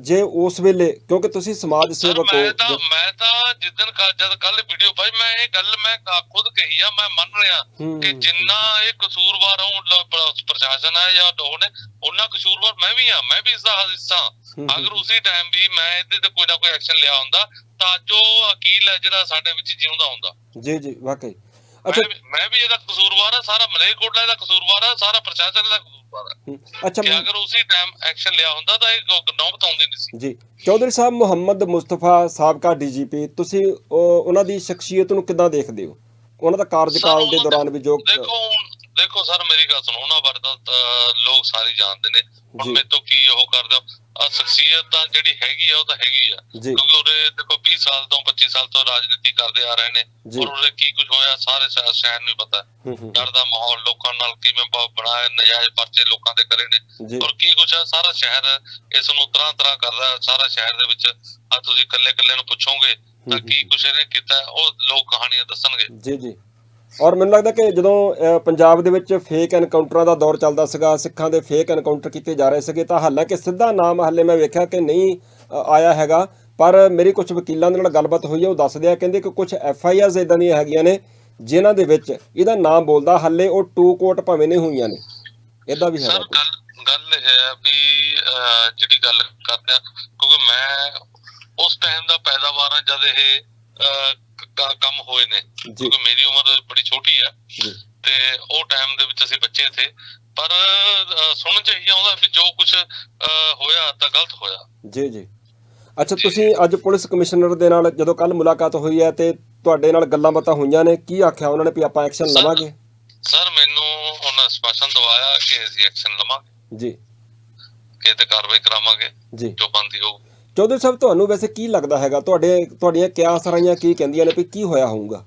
ਜੇ ਉਸ ਵੇਲੇ ਕਿਉਂਕਿ ਤੁਸੀਂ ਸਮਾਜ ਸੇਵਕ ਮੈਂ ਤਾਂ ਹੋ ਮੈਂ ਤਾਂ ਜਿੱਦਣ ਕੱਲ੍ਹ- ਜਦ ਕੱਲ ਵੀਡੀਓ ਪਾਈ ਮੈਂ ਇਹ ਗੱਲ ਮੈਂ ਖੁਦ ਕਹੀ ਆ ਮੈਂ ਮੰਨ ਰਿਹਾ ਹੂੰ। ਕਿ ਜਿੰਨਾ ਇਹ ਕਸੂਰਵਾਰ ਹੋ ਪ੍ਰਸ਼ਾਸਨ ਹੈ ਜਾਂ ਉਹ ਨੇ ਉਹਨਾਂ ਕਸੂਰਵਾਰ ਮੈਂ ਵੀ ਆ ਮੈਂ ਵੀ ਇਸ ਦਾ ਹਿੱਸਾ ਹਾਂ। ਹੂੰ। ਅਗਰ ਉਸੇ ਟਾਈਮ ਵੀ ਮੈਂ ਇਹਦੇ ਤੇ ਕੋਈ ਨਾ ਕੋਈ ਐਕਸ਼ਨ ਲਿਆ ਹੁੰਦਾ ਤਾਂ ਜੋ ਵਕੀਲ ਹੈ ਜਿਹੜਾ ਸਾਡੇ ਵਿੱਚ ਜਿਉਂਦਾ ਹੁੰਦਾ ਜੀ ਜੀ ਵਾਕਈ ਅੱਛਾ ਮੈਂ ਵੀ- ਇਹਦਾ ਕਸੂਰਵਾਰ ਆ ਸਾਰਾ ਮਲੇਕੋਟਲਾ ਇਹਦਾ ਕਸੂਰਵਾਰ ਆ ਸਾਰਾ ਪ੍ਰਸ਼ਾਸਨ ਇਹਦਾ ਹੂੰ, ਅੱਛਾ ਕਿ ਅਗਰ ਉਸੇ ਟਾਈਮ ਐਕਸ਼ਨ ਲਿਆ ਹੁੰਦਾ ਤਾਂ ਇਹ ਨੌਬਤ ਆਉਂਦੀ ਨਹੀਂ ਸੀ। ਜੀ ਚੌਧਰੀ ਸਾਹਿਬ ਮੁਹੰਮਦ ਮੁਸਤਫਾ ਸਾਬਕਾ ਡੀਜੀਪੀ ਤੁਸੀਂ ਉਹ- ਉਹਨਾਂ ਦੀ ਸ਼ਖਸੀਅਤ ਨੂੰ ਕਿੱਦਾਂ ਦੇਖਦੇ ਹੋ? ਉਹਨਾਂ ਦਾ ਕਾਰਜਕਾਲ ਦੇ ਦੌਰਾਨ ਵੀ ਜੋ ਦੇਖੋ ਦੇਖੋ ਸਰ ਮੇਰੀ ਗੱਲ ਸੁਣੋ ਉਹਨਾਂ ਬਾਰੇ ਤਾਂ ਲੋਕ ਸਾਰੇ ਜਾਣਦੇ ਨੇ। ਹੁਣ। ਮੇਰੇ ਤੋਂ ਕੀ ਉਹ ਕਰਦੇ ਹੋ? ਸ਼ਖਸੀਅਤ ਤਾਂ ਜਿਹੜੀ ਹੈਗੀ ਆ ਉਹ ਤਾਂ ਹੈਗੀ ਆ। ਕਿਉਂਕਿ ਉਹਦੇ ਦੇਖੋ 20 ਸਾਲ ਤੋਂ 25 ਸਾਲ ਤੋਂ ਰਾਜਨੀਤੀ ਕਰਦੇ ਆ ਰਹੇ ਨੇ। ਔਰ ਉਹਦੇ ਕੀ ਕੁਝ ਹੋਇਆ ਸਾਰੇ ਸ਼ਹਿਰ ਨੂੰ ਪਤਾ। ਡਰ ਦਾ ਮਾਹੌਲ ਲੋਕਾਂ ਨਾਲ ਕਿਵੇਂ ਬਣਾਇਆ ਨਜਾਇਜ਼ ਪਰਚੇ ਲੋਕਾਂ ਦੇ ਕਰੇ ਨੇ। ਔਰ ਕੀ ਕੁਛ ਹੈ ਸਾਰਾ ਸ਼ਹਿਰ ਇਸ ਨੂੰ ਤਰ੍ਹਾਂ ਤਰ੍ਹਾਂ ਕਰਦਾ। ਸਾਰਾ ਸ਼ਹਿਰ ਦੇ ਵਿੱਚ ਆ ਤੁਸੀਂ ਇਕੱਲੇ ਇਕੱਲੇ ਨੂੰ ਪੁੱਛੋਗੇ ਤਾਂ ਕੀ ਕੁਛ ਇਹਨੇ ਕੀਤਾ ਉਹ ਲੋਕ ਕਹਾਣੀਆਂ ਦੱਸਣਗੇ। ਜੀ ਜੀ। ਔਰ ਮੈਨੂੰ ਲੱਗਦਾ ਕਿ ਜਦੋਂ ਪੰਜਾਬ ਦੇ ਵਿੱਚ ਫੇਕ ਐਨਕਾਊਂਟਰਾਂ ਦਾ ਦੌਰ ਚੱਲਦਾ ਸੀਗਾ ਸਿੱਖਾਂ ਦੇ ਫੇਕ ਐਨਕਾਊਂਟਰ ਕੀਤੇ ਜਾ ਰਹੇ ਸੀਗੇ ਤਾਂ ਹਾਲਾਂਕਿ ਸਿੱਧਾ ਨਾਮ ਹਾਲੇ ਮੈਂ ਵੇਖਿਆ ਕਿ ਨਹੀਂ ਆਇਆ ਹੈਗਾ। ਪਰ ਮੇਰੀ ਕੁਝ ਵਕੀਲਾਂ ਦੇ ਨਾਲ ਗੱਲਬਾਤ ਹੋਈ ਹੈ ਉਹ ਦੱਸਦੇ ਆ ਕਹਿੰਦੇ ਕਿ ਕੁਝ ਐਫ ਆਈ ਆਰਸ ਇਦਾਂ ਦੀਆਂ ਹੈਗੀਆਂ ਨੇ ਜਿਨ੍ਹਾਂ ਦੇ ਵਿੱਚ ਇਹਦਾ ਨਾਮ ਬੋਲਦਾ ਹਾਲੇ ਉਹ ਟੂ ਕੋਟ ਭਾਵੇਂ ਨਹੀਂ ਹੋਈਆਂ ਨੇ। ਇਦਾਂ ਵੀ ਹੈਗਾ ਸਰ ਗੱਲ ਹੈ ਵੀ ਜਿਹੜੀ ਗੱਲ ਕਰਦੇ ਆ ਕਿਉਂਕਿ ਮੈਂ ਉਸ ਟਾਈਮ ਦਾ ਪੈਦਾਵਾਰ ਜਦ ਇਹ ਕੰਮ ਹੋਏ ਨੇ ਕਿਉਂਕਿ ਮੇਰੀ ਉਮਰ ਬੜੀ ਛੋਟੀ ਆ। ਤੇ ਉਹ ਟਾਈਮ ਦੇ ਵਿੱਚ ਅਸੀਂ ਬੱਚੇ ਥੇ। ਪਰ ਸੁਣਨ ਚ ਇਹੀ ਆਉਂਦਾ ਵੀ ਜੋ ਕੁਝ ਹੋਇਆ ਤਾਂ ਗਲਤ ਹੋਇਆ। ਜੀ ਜੀ। ਅੱਛਾ ਤੁਸੀਂ ਅੱਜ ਪੁਲਿਸ ਕਮਿਸ਼ਨਰ ਦੇ ਨਾਲ ਜਦੋਂ ਕੱਲ ਮੁਲਾਕਾਤ ਹੋਈ ਹੈ ਤੇ ਤੁਹਾਡੇ ਨਾਲ ਗੱਲਾਂ ਬਾਤਾਂ ਹੋਈਆਂ ਨੇ ਕੀ ਆਖਿਆ ਉਹਨਾਂ ਨੇ ਵੀ ਆਪਾਂ ਐਕਸ਼ਨ ਲਵਾਂਗੇ? ਸਰ ਮੈਨੂੰ ਉਹਨਾਂ ਸਪਾਸ਼ਨ ਦਵਾਇਆ ਕਿ ਅਸੀਂ ਐਕਸ਼ਨ ਲਵਾਂਗੇ। ਜੀ। ਕਿ ਤੇ ਕਾਰਵਾਈ ਕਰਾਵਾਂਗੇ। ਜੀ। ਜੋ ਬੰਦੀ ਹੋਊ ਚੌਧਰੀ ਸਾਹਿਬ ਤੁਹਾਨੂੰ ਵੈਸੇ ਕੀ ਲੱਗਦਾ ਹੈਗਾ? ਤੁਹਾਡੇ ਤੁਹਾਡੀਆਂ ਕਿਆਸ ਰਾਈਆਂ ਕੀ ਕਹਿੰਦੀਆਂ ਨੇ ਵੀ ਕੀ ਹੋਇਆ ਹੋਊਗਾ?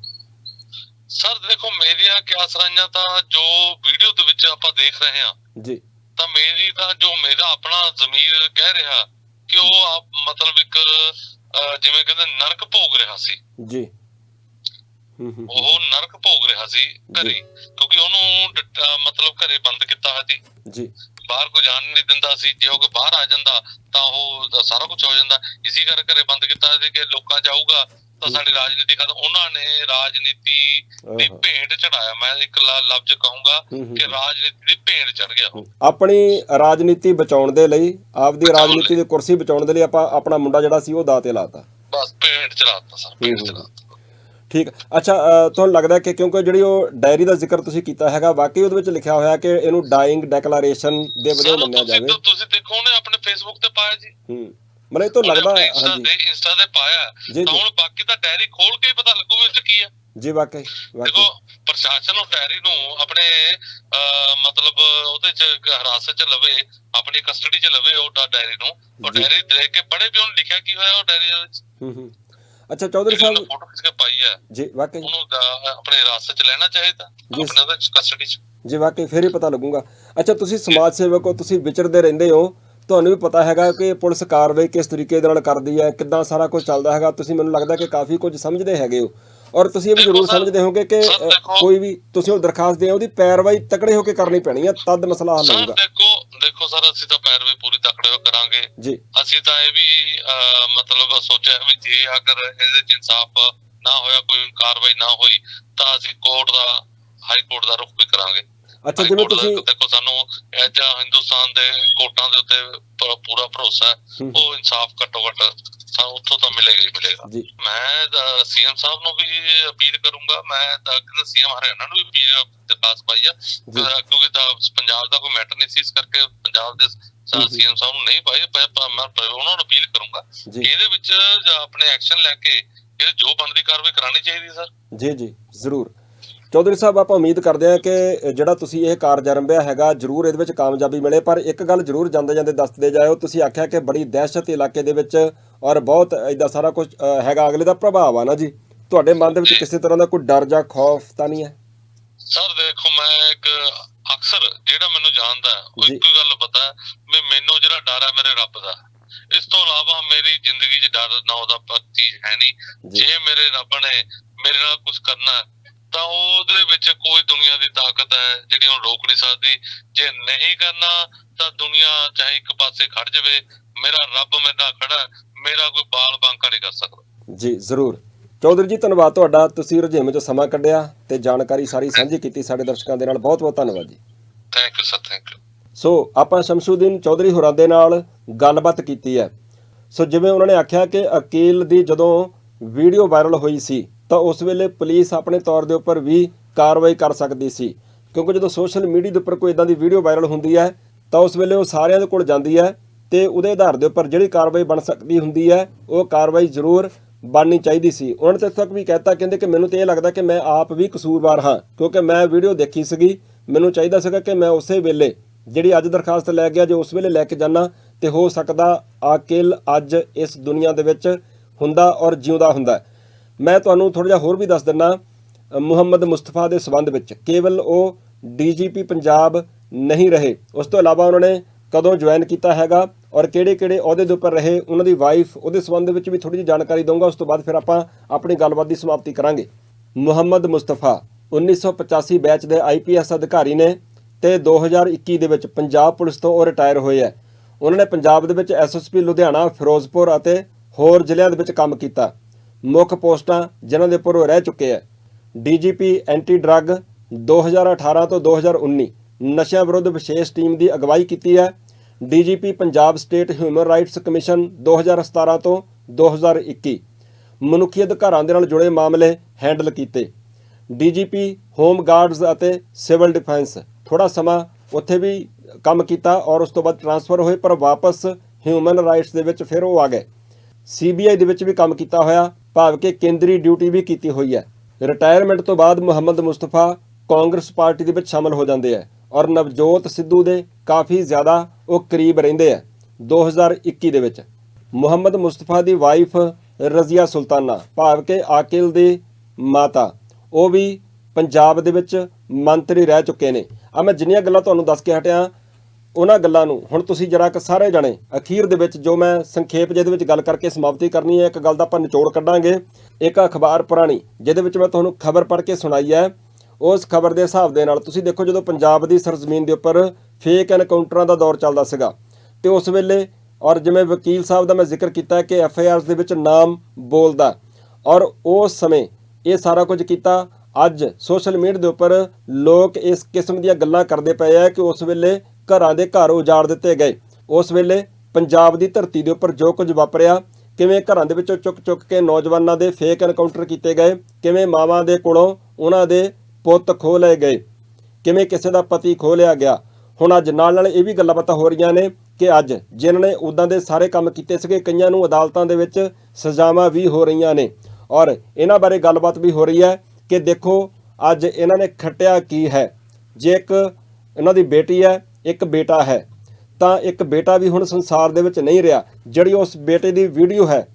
ਸਰ ਦੇਖੋ ਮੇਰੀਆਂ ਕਿਆਸ ਰਾਈਆਂ ਤਾਂ ਜੋ ਵੀਡੀਓ ਦੇ ਵਿੱਚ ਆਪਾਂ ਦੇਖ ਰਹੇ ਹਾਂ ਜੀ। ਤਾਂ ਮੇਰੀ ਤਾਂ ਜੋ ਮੇਰਾ ਆਪਣਾ ਜ਼ਮੀਰ ਕਹਿ ਰਿਹਾ ਕਿ ਉਹ ਆਪ ਮਤਲਬ ਇੱਕ ਜਿਵੇਂ ਕਹਿੰਦੇ ਨਰਕ ਭੋਗ ਰਿਹਾ ਸੀ। ਜੀ। ਉਹ ਨਰਕ ਭੋਗ ਰਿਹਾ ਸੀ ਘਰੇ ਕਿਉਂਕਿ ਉਹਨੂੰ ਮਤਲਬ ਘਰੇ ਬੰਦ ਕੀਤਾ ਹੋਇਆ ਸੀ ਜੀ। ਬਾਹਰ ਕੋ ਜਾਣ ਨਹੀਂ ਦਿੰਦਾ ਸੀ ਜੇ ਉਹ ਕੋਈ ਬਾਹਰ ਆ ਜਾਂਦਾ ਤਾਂ ਉਹ ਸਾਰਾ ਕੁਝ ਹੋ ਜਾਂਦਾ। ਇਸੇ ਕਰਕੇ ਘਰੇ ਬੰਦ ਕੀਤਾ ਸੀ ਕਿ ਲੋਕਾਂ ਜਾਊਗਾ ਤਾਂ ਸਾਡੀ ਰਾਜਨੀਤੀ ਖਤਮ। ਉਹਨਾਂ ਨੇ ਰਾਜਨੀਤੀ ਦੀ। ਭੇਂਟ ਚੜਾਇਆ ਮੈਂ ਇੱਕ ਲਫ਼ਜ਼ ਕਹੂੰਗਾ ਕਿ। ਰਾਜਨੀਤੀ ਦੀ ਭੇਂਟ ਚੜ ਗਿਆ। ਆਪਣੀ ਰਾਜਨੀਤੀ ਬਚਾਉਣ ਦੇ ਲਈ ਆਪਦੀ ਬਚਾਉਣ ਰਾਜਨੀਤੀ ਦੀ ਕੁਰਸੀ ਬਚਾਉਣ ਦੇ ਲਈ ਆਪਾਂ ਆਪਣਾ ਮੁੰਡਾ ਜਿਹੜਾ ਸੀ ਉਹ ਦਾਅ ਤੇ ਲਾਤਾ। ਬਸ ਭੇਂਟ ਚੜਾਤਾ ਸਰ ਭੇਂਟ। ਚੜਾਤਾ ਠੀਕ। ਅੱਛਾ ਤੁਹਾਨੂੰ ਲੱਗਦਾ ਕਿ ਕਿਉਂਕਿ ਜਿਹੜੀ ਉਹ ਡਾਇਰੀ ਦਾ ਜ਼ਿਕਰ ਤੁਸੀਂ ਕੀਤਾ ਹੈਗਾ ਵਾਕਈ ਉਹਦੇ ਵਿੱਚ ਲਿਖਿਆ ਹੋਇਆ ਕਿ ਇਹਨੂੰ ਡਾਈਂਗ ਡੈਕਲੇਰੇਸ਼ਨ ਦੇ ਵਜੋਂ ਮੰਨਿਆ ਜਾਵੇ? ਤੁਸੀਂ ਦੇਖੋ ਉਹਨੇ ਆਪਣੇ ਫੇਸਬੁੱਕ ਤੇ ਪਾਇਆ ਜੀ। ਹੂੰ। ਮਤਲਬ ਇਹ ਤੋਂ ਲੱਗਦਾ ਹਾਂਜੀ। ਇੰਸਟਾ ਤੇ ਪਾਇਆ। ਤਾਂ। ਹੁਣ ਬਾਕੀ ਤਾਂ ਡਾਇਰੀ ਖੋਲ ਕੇ ਹੀ ਪਤਾ ਲੱਗੂ ਵੀ ਇਹ 'ਚ ਕੀ ਆ। ਜੀ ਵਾਕਈ ਵਾਕਈ। ਦੇਖੋ ਪ੍ਰਸ਼ਾਸਨ ਉਹ ਡਾਇਰੀ ਨੂੰ ਆਪਣੇ ਮਤਲਬ ਉਹਦੇ ਚ ਹਿਰਾਸਤ ਚ ਲਵੇ ਆਪਣੀ ਕਸਟਡੀ ਚ ਲਵੇ ਉਹ ਡਾਇਰੀ ਨੂੰ। ਉਹ। ਡਾਇਰੀ ਦੇਖ ਕੇ ਪੜ੍ਹੇ ਵੀ ਉਹਨੇ ਲਿਖਿਆ ਕੀ ਹੋਇਆ ਉਹ ਡਾਇਰੀ ਵਿੱਚ? ਹੂੰ ਹੂੰ। ਅੱਛਾ ਚੌਧਰੀ ਸਾਹਿਬ ਫੋਟੋ ਖਿੱਚ ਕੇ ਪਾਈ ਹੈ ਜੀ ਵਾਕਈ। ਉਹਨੂੰ ਦਾ- ਆਪਣੇ ਹਿਰਾਸਤ ਚ ਲੈਣਾ ਚਾਹੀਦਾ। ਆਪਣੇ ਉਹਦੇ ਕਸਟਡੀ ਚ? ਜੀ ਵਾਕਈ ਫੇਰ ਹੀ ਪਤਾ ਲੱਗੂਗਾ। ਅੱਛਾ ਤੁਸੀਂ ਸਮਾਜ ਸੇਵਕ ਹੋ ਤੁਸੀਂ ਵਿਚਰਦੇ ਰਹਿੰਦੇ ਹੋ। ਤੁਹਾਨੂੰ ਵੀ ਪਤਾ ਹੈਗਾ ਕਿ ਪੁਲਿਸ ਕਾਰਵਾਈ ਕਿਸ ਤਰੀਕੇ ਦੇ ਨਾਲ ਕਰਦੀ ਹੈ ਕਿੱਦਾਂ ਸਾਰਾ ਕੁਝ ਚੱਲਦਾ ਹੈਗਾ। ਤੁਸੀਂ ਮੈਨੂੰ ਲੱਗਦਾ ਕਿ ਕਾਫੀ ਕੁਝ ਸਮਝਦੇ ਹੈਗੇ ਹੋ। ਔਰ ਤੁਸੀਂ ਇਹ ਵੀ ਜ਼ਰੂਰ ਸਮਝਦੇ ਹੋਗੇ ਕਿ ਕੋਈ ਵੀ ਤੁਸੀਂ ਉਹ ਦਰਖਾਸਤ ਦੇ ਉਹਦੀ ਪੈਰਵਾਈ ਤਕੜੇ ਹੋ ਕੇ ਕਰਨੀ ਪੈਣੀ ਹੈ ਤਦ ਮਸਲਾ ਹੱਲ ਹੋਊਗਾ। ਦੇਖੋ ਸਰ ਅਸੀਂ ਤਾਂ ਪੈਰਵੀ ਪੂਰੀ ਤਕੜੇ ਹੋ ਕਰਾਂਗੇ। ਜੀ। ਅਸੀਂ ਤਾਂ ਇਹ ਵੀ ਮਤਲਬ ਸੋਚਿਆ ਵੀ ਜੇ ਅਗਰ ਇਹਦੇ ਚ ਇਨਸਾਫ ਨਾ ਹੋਇਆ ਕੋਈ ਕਾਰਵਾਈ ਨਾ ਹੋਈ ਤਾਂ ਅਸੀਂ ਕੋਰਟ ਦਾ ਹਾਈ ਕੋਰਟ ਦਾ ਰੁਖ ਵੀ ਕਰਾਂਗੇ। ਅੱਛਾ ਜਿਵੇਂ ਤੁਸੀਂ ਦੇਖੋ ਸਾਨੂੰ ਅੱਜ ਹਿੰਦੁਸਤਾਨ ਦੇ ਕੋਰਟਾਂ ਦੇ ਉੱਤੇ ਪੂਰਾ ਭਰੋਸਾ ਹੈ। ਉਹ ਇਨਸਾਫ ਘੱਟੋ ਘੱਟ ਸਾਨੂੰ ਉੱਥੋਂ ਤਾਂ ਮਿਲੇਗਾ ਹੀ ਮਿਲੇਗਾ। ਮੈਂ ਸੀਐਮ ਸਾਹਿਬ ਨੂੰ ਵੀ ਅਪੀਲ ਕਰੂੰਗਾ ਮੈਂ ਤਾਂ ਕਹਿੰਦਾ ਸੀਐਮ ਹਰਿਆਣਾ ਨੂੰ ਵੀ ਅਪੀਲ ਦਰਖਾਸਤ ਪਾਈ ਆ ਕਿਉਂਕਿ ਤਾਂ ਪੰਜਾਬ ਦਾ ਕੋਈ ਮੈਟਰ ਨਹੀਂ ਸੀ ਇਸ ਕਰਕੇ ਪੰਜਾਬ ਦੇ। ਸੀਐਮ ਸਾਹਿਬ ਨੂੰ ਨਹੀਂ ਪਾਈ ਮੈਂ ਉਹਨਾਂ ਨੂੰ ਅਪੀਲ ਕਰੂੰਗਾ ਇਹਦੇ ਵਿੱਚ ਆਪਣੇ ਐਕਸ਼ਨ ਲੈ ਕੇ ਇਹ ਜੋ ਬਣਦੀ ਕਾਰਵਾਈ ਕਰਾਣੀ ਚਾਹੀਦੀ ਸਰ। ਜੀ ਜੀ ਜ਼ਰੂਰ। ਚੌਧਰੀ ਸਾਹਿਬ ਆਪਾਂ ਉਮੀਦ ਕਰਦੇ ਹਾਂ ਕਿ ਜਿਹੜਾ ਤੁਸੀਂ ਇਹ ਕਾਰਜ ਆਰੰਭਿਆ ਹੈਗਾ ਜ਼ਰੂਰ ਇਹਦੇ ਵਿੱਚ ਕਾਮਯਾਬੀ ਮਿਲੇ। ਪਰ ਇੱਕ ਗੱਲ ਜ਼ਰੂਰ ਜਾਂਦੇ ਜਾਂਦੇ ਦੱਸਦੇ ਜਾਇਓ ਤੁਸੀਂ ਆਖਿਆ ਕਿ ਬੜੀ ਦਹਿਸ਼ਤ ਇਲਾਕੇ ਦੇ ਵਿੱਚ ਔਰ ਬਹੁਤ ਐਡਾ ਸਾਰਾ ਕੁਝ ਹੈਗਾ। ਅਗਲੇ ਦਾ ਪ੍ਰਭਾਵ ਆ ਨਾ ਜੀ। ਤੁਹਾਡੇ ਮਨ ਦੇ ਵਿੱਚ ਕਿਸੇ ਤਰ੍ਹਾਂ ਦਾ ਕੋਈ ਡਰ ਜਾਂ ਖੌਫ ਤਾਂ ਨਹੀਂ ਹੈ? ਸਰ ਦੇਖੋ ਮੈਂ ਇੱਕ ਅਕਸਰ ਜਿਹੜਾ ਮੈਨੂੰ ਜਾਣਦਾ ਉਹ। ਇੱਕੋ ਗੱਲ ਪਤਾ ਵੀ ਮੈਨੂੰ ਜਿਹੜਾ ਡਰ ਹੈ ਮੇਰੇ ਰੱਬ ਦਾ। ਇਸ ਤੋਂ ਇਲਾਵਾ ਮੇਰੀ ਜ਼ਿੰਦਗੀ 'ਚ ਡਰ ਨਾ ਉਹਦਾ ਚੀਜ਼ ਹੈ ਨਹੀਂ। ਜੀ। ਮੇਰੇ ਰੱਬ ਨੇ ਮੇਰੇ ਨਾਲ ਕੁਝ ਕਰਨਾ ਤਾਂ ਉਹਦੇ ਵਿੱਚ ਕੋਈ ਦੁਨੀਆ ਦੀ ਤਾਕਤ ਹੈ ਜਿਹੜੀ ਉਹ ਰੋਕ ਨਹੀਂ ਸਕਦੀ। ਜੇ ਨਹੀਂ ਕਰਨਾ ਤਾਂ ਦੁਨੀਆ ਚਾਹੇ ਇੱਕ ਪਾਸੇ ਖੜ ਜਾਵੇ ਮੇਰਾ ਰੱਬ ਮੇਰੇ ਨਾਲ ਖੜਾ ਮੇਰਾ ਕੋਈ ਬਾਲ ਬਾਂਕਾ ਨਹੀਂ ਕਰ ਸਕਦਾ। ਜੀ ਜ਼ਰੂਰ। ਚੌਧਰੀ ਜੀ ਧੰਨਵਾਦ ਤੁਹਾਡਾ। ਤੁਸੀਂ ਰੁਝੇਵੇਂ 'ਚ ਸਮਾਂ ਕੱਢਿਆ ਤੇ ਜਾਣਕਾਰੀ ਸਾਰੀ ਸਾਂਝੀ ਕੀਤੀ ਸਾਡੇ ਦਰਸ਼ਕਾਂ ਦੇ ਨਾਲ। ਬਹੁਤ ਬਹੁਤ ਧੰਨਵਾਦ ਜੀ। Thank you sir thank you so ਆਪਾਂ ਸ਼ਮਸ਼ੂਦੀਨ ਚੌਧਰੀ ਹੋਰਾਂ ਦੇ ਨਾਲ ਗੱਲਬਾਤ ਕੀਤੀ ਹੈ। ਸੋ ਜਿਵੇਂ ਉਹਨਾਂ ਨੇ ਆਖਿਆ ਕਿ ਅਕੀਲ ਦੀ ਜਦੋਂ ਵੀਡੀਓ ਵਾਇਰਲ ਹੋਈ ਸੀ ਤਾਂ ਉਸ ਵੇਲੇ ਪੁਲਿਸ ਆਪਣੇ ਤੌਰ ਦੇ ਉੱਪਰ ਵੀ ਕਾਰਵਾਈ ਕਰ ਸਕਦੀ ਸੀ। ਕਿਉਂਕਿ ਜਦੋਂ ਸੋਸ਼ਲ ਮੀਡੀਆ ਦੇ ਉੱਪਰ ਕੋਈ ਇਦਾਂ ਦੀ ਵੀਡੀਓ ਵਾਇਰਲ ਹੁੰਦੀ ਹੈ, ਤਾਂ ਉਸ ਵੇਲੇ ਉਹ ਸਾਰਿਆਂ ਦੇ ਕੋਲ ਜਾਂਦੀ ਹੈ ਤੇ ਉਹਦੇ ਆਧਾਰ ਦੇ ਉੱਪਰ ਜਿਹੜੀ ਕਾਰਵਾਈ ਬਣ ਸਕਦੀ ਹੁੰਦੀ ਹੈ, ਉਹ ਕਾਰਵਾਈ ਜ਼ਰੂਰ ਬਣਨੀ ਚਾਹੀਦੀ ਸੀ। ਉਹਨਾਂ ਨੇ ਤਾਂ ਤੱਕ ਵੀ ਕਹਿਤਾ, ਕਹਿੰਦੇ ਕਿ ਮੈਨੂੰ ਤੇ ਇਹ ਲੱਗਦਾ ਕਿ ਮੈਂ ਆਪ ਵੀ ਕਸੂਰਵਾਰ ਹਾਂ, ਕਿਉਂਕਿ ਮੈਂ ਵੀਡੀਓ ਦੇਖੀ ਸੀਗੀ। ਮੈਨੂੰ ਚਾਹੀਦਾ ਸੀਗਾ ਕਿ ਮੈਂ ਉਸੇ ਵੇਲੇ ਜਿਹੜੀ ਅੱਜ ਦਰਖਾਸਤ ਲੈ ਗਿਆ, ਜੇ ਉਸ ਵੇਲੇ ਲੈ ਕੇ ਜਾਣਾ ਤੇ ਹੋ ਸਕਦਾ ਆਕਿਲ ਅੱਜ ਇਸ ਦੁਨੀਆ ਦੇ ਵਿੱਚ ਹੁੰਦਾ ਔਰ ਜਿਉਂਦਾ ਹੁੰਦਾ। ਮੈਂ ਤੁਹਾਨੂੰ ਥੋੜਾ ਜਿਹਾ ਹੋਰ ਵੀ ਦੱਸ ਦਿੰਨਾ ਮੁਹੰਮਦ ਮੁਸਤਫਾ ਦੇ ਸਬੰਧ ਵਿੱਚ ਕੇਵਲ ਉਹ ਡੀਜੀਪੀ ਪੰਜਾਬ ਨਹੀਂ ਰਹੇ। ਉਸ ਤੋਂ ਇਲਾਵਾ ਉਹਨਾਂ ਨੇ ਕਦੋਂ ਜੁਆਇਨ ਕੀਤਾ ਹੈਗਾ ਔਰ ਕਿਹੜੇ-ਕਿਹੜੇ ਅਹੁਦੇ ਦੇ ਉੱਪਰ ਰਹੇ, ਉਹਨਾਂ ਦੀ ਵਾਈਫ ਉਹਦੇ ਸਬੰਧ ਵਿੱਚ ਵੀ ਥੋੜੀ ਜਿਹੀ ਜਾਣਕਾਰੀ ਦਊਂਗਾ, ਉਸ ਤੋਂ ਬਾਅਦ ਫਿਰ ਆਪਾਂ ਆਪਣੀ ਗੱਲਬਾਤ ਦੀ ਸਮਾਪਤੀ ਕਰਾਂਗੇ। ਮੁਹੰਮਦ ਮੁਸਤਫਾ 1985 ਬੈਚ ਦੇ ਆਈਪੀਐਸ ਅਧਿਕਾਰੀ ਨੇ ਤੇ 2021 ਦੇ ਵਿੱਚ ਪੰਜਾਬ ਪੁਲਿਸ ਤੋਂ ਉਹ ਰਿਟਾਇਰ ਹੋਏ ਹੈ। ਉਹਨਾਂ ਨੇ ਪੰਜਾਬ ਦੇ ਵਿੱਚ ਐਸਐਸਪੀ ਲੁਧਿਆਣਾ, ਫਿਰੋਜ਼ਪੁਰ ਅਤੇ ਹੋਰ ਜ਼ਿਲ੍ਹਿਆਂ ਦੇ ਵਿੱਚ ਕੰਮ ਕੀਤਾ। ਮੁੱਖ ਪੋਸਟਾਂ ਜਿਨ੍ਹਾਂ ਦੇ ਉੱਪਰ ਉਹ ਰਹਿ ਚੁੱਕੇ ਹੈ ਡੀਜੀਪੀ ਐਂਟੀ ਡਰੱਗ 2018 ਤੋਂ 2019 ਨਸ਼ਿਆਂ ਵਿਰੁੱਧ ਵਿਸ਼ੇਸ਼ ਟੀਮ ਦੀ ਅਗਵਾਈ ਕੀਤੀ ਹੈ। DGP Punjab state human rights commission 2017 ਤੋਂ 2021 ਮਨੁੱਖੀ ਅਧਿਕਾਰਾਂ ਦੇ ਨਾਲ ਜੁੜੇ ਮਾਮਲੇ ਹੈਂਡਲ ਕੀਤੇ। ਡੀਜੀਪੀ ਹੋਮ ਗਾਰਡਸ ਅਤੇ ਸਿਵਲ ਡਿਫੈਂਸ ਥੋੜਾ ਸਮਾਂ ਉੱਥੇ ਵੀ ਕੰਮ ਕੀਤਾ ਔਰ ਉਸ ਤੋਂ ਬਾਅਦ ਟਰਾਂਸਫਰ ਹੋਏ ਪਰ ਵਾਪਸ ਹਿਊਮਨ ਰਾਈਟਸ ਦੇ ਵਿੱਚ ਫਿਰ ਉਹ ਆ ਗਏ। ਸੀਬੀਆਈ ਦੇ ਵਿੱਚ ਵੀ ਕੰਮ ਕੀਤਾ ਹੋਇਆ। ਭਾਵ ਕਿ ਕੇਂਦਰੀ ਡਿਊਟੀ ਵੀ ਕੀਤੀ ਹੋਈ ਹੈ। ਰਿਟਾਇਰਮੈਂਟ ਤੋਂ ਬਾਅਦ ਮੁਹੰਮਦ ਮੁਸਤਫਾ ਕਾਂਗਰਸ ਪਾਰਟੀ ਦੇ ਵਿੱਚ ਸ਼ਾਮਲ ਹੋ ਜਾਂਦੇ ਹੈ ਔਰ ਨਵਜੋਤ ਸਿੱਧੂ ਦੇ ਕਾਫੀ ਜ਼ਿਆਦਾ ਉਹ ਕਰੀਬ ਰਹਿੰਦੇ ਹੈ 2021 ਦੇ ਵਿੱਚ। ਮੁਹੰਮਦ ਮੁਸਤਫਾ ਦੀ ਵਾਈਫ ਰਜ਼ੀਆ ਸੁਲਤਾਨਾ, ਭਾਵ ਕਿ ਆਕਿਲ ਦੀ ਮਾਤਾ, ਉਹ ਵੀ ਪੰਜਾਬ ਦੇ ਵਿੱਚ ਮੰਤਰੀ ਰਹਿ ਚੁੱਕੇ ਨੇ। ਆ ਮੈਂ ਜਿੰਨੀਆਂ ਗੱਲਾਂ ਤੁਹਾਨੂੰ ਦੱਸ ਕੇ ਹਟਿਆ ਉਹਨਾਂ ਗੱਲਾਂ ਨੂੰ। ਹੁਣ ਤੁਸੀਂ ਜਰਾ ਕਿ ਸਾਰੇ ਜਣੇ ਅਖੀਰ ਦੇ ਵਿੱਚ ਜੋ ਮੈਂ ਸੰਖੇਪ ਜਿਹਦੇ ਵਿੱਚ ਗੱਲ ਕਰਕੇ ਸਮਾਪਤੀ ਕਰਨੀ ਹੈ, ਇੱਕ ਗੱਲ ਦਾ ਆਪਾਂ ਨਿਚੋੜ ਕੱਢਾਂਗੇ। ਇੱਕ ਅਖਬਾਰ ਪੁਰਾਣੀ, ਜਿਹਦੇ ਵਿੱਚ ਮੈਂ ਤੁਹਾਨੂੰ ਖਬਰ ਪੜ੍ਹ ਕੇ ਸੁਣਾਈ ਹੈ। ਉਸ ਖਬਰ ਦੇ ਹਿਸਾਬ ਦੇ ਨਾਲ ਤੁਸੀਂ ਦੇਖੋ ਜਦੋਂ ਪੰਜਾਬ ਦੀ ਸਰਜ਼ਮੀਨ ਦੇ ਉੱਪਰ ਫੇਕ ਐਨਕਾਊਂਟਰਾਂ ਦਾ ਦੌਰ ਚੱਲਦਾ ਸੀਗਾ। ਤੇ ਉਸ ਵੇਲੇ, ਔਰ ਜਿਵੇਂ ਵਕੀਲ ਸਾਹਿਬ ਦਾ ਮੈਂ ਜ਼ਿਕਰ ਕੀਤਾ ਕਿ ਐਫ ਆਈ ਆਰਸ ਦੇ ਵਿੱਚ ਨਾਮ ਬੋਲਦਾ ਔਰ ਉਸ ਸਮੇਂ ਇਹ ਸਾਰਾ ਕੁਝ ਕੀਤਾ। ਅੱਜ ਸੋਸ਼ਲ ਮੀਡੀਆ ਦੇ ਉੱਪਰ ਲੋਕ ਇਸ ਕਿਸਮ ਦੀਆਂ ਗੱਲਾਂ ਕਰਦੇ ਪਏ ਆ ਕਿ ਉਸ ਵੇਲੇ ਘਰਾਂ ਦੇ ਘਰ ਉਜਾੜ ਦਿੱਤੇ ਗਏ। ਉਸ ਵੇਲੇ ਪੰਜਾਬ ਦੀ ਧਰਤੀ ਦੇ ਉੱਪਰ ਜੋ ਕੁਝ ਵਾਪਰਿਆ, ਕਿਵੇਂ ਘਰਾਂ ਦੇ ਵਿੱਚੋਂ ਚੁੱਕ-ਚੁੱਕ ਕੇ ਨੌਜਵਾਨਾਂ ਦੇ ਫੇਕ ਐਨਕਾਊਂਟਰ ਕੀਤੇ ਗਏ, ਕਿਵੇਂ ਮਾਵਾਂ ਦੇ ਕੋਲੋਂ ਉਹਨਾਂ ਦੇ ਪੁੱਤ ਖੋਹ ਲਏ ਗਏ, ਕਿਵੇਂ ਕਿਸੇ ਦਾ ਪਤੀ ਖੋਹ ਲਿਆ ਗਿਆ। ਹੁਣ ਅੱਜ ਨਾਲ ਨਾਲ ਇਹ ਵੀ ਗੱਲਾਂ ਬਾਤਾਂ ਹੋ ਰਹੀਆਂ ਨੇ ਕਿ ਅੱਜ ਜਿਨ੍ਹਾਂ ਨੇ ਉਦਾਂ ਦੇ ਸਾਰੇ ਕੰਮ ਕੀਤੇ ਸੀਗੇ, ਕਈਆਂ ਨੂੰ ਅਦਾਲਤਾਂ ਦੇ ਵਿੱਚ ਸਜ਼ਾਵਾਂ ਵੀ ਹੋ ਰਹੀਆਂ ਨੇ। ਔਰ ਇਹਨਾਂ ਬਾਰੇ ਗੱਲਬਾਤ ਵੀ ਹੋ ਰਹੀ ਹੈ ਕਿ ਦੇਖੋ, ਅੱਜ ਇਹਨਾਂ ਨੇ ਖੱਟਿਆ ਕੀ ਹੈ। ਜੇ ਇੱਕ ਇਹਨਾਂ ਦੀ ਬੇਟੀ ਹੈ ਇੱਕ ਬੇਟਾ ਹੈ, ਤਾਂ ਇੱਕ ਬੇਟਾ ਵੀ ਹੁਣ ਸੰਸਾਰ ਦੇ ਵਿੱਚ ਨਹੀਂ ਰਿਹਾ, ਜਿਹੜੀ ਉਸ ਬੇਟੇ ਦੀ ਵੀਡੀਓ ਹੈ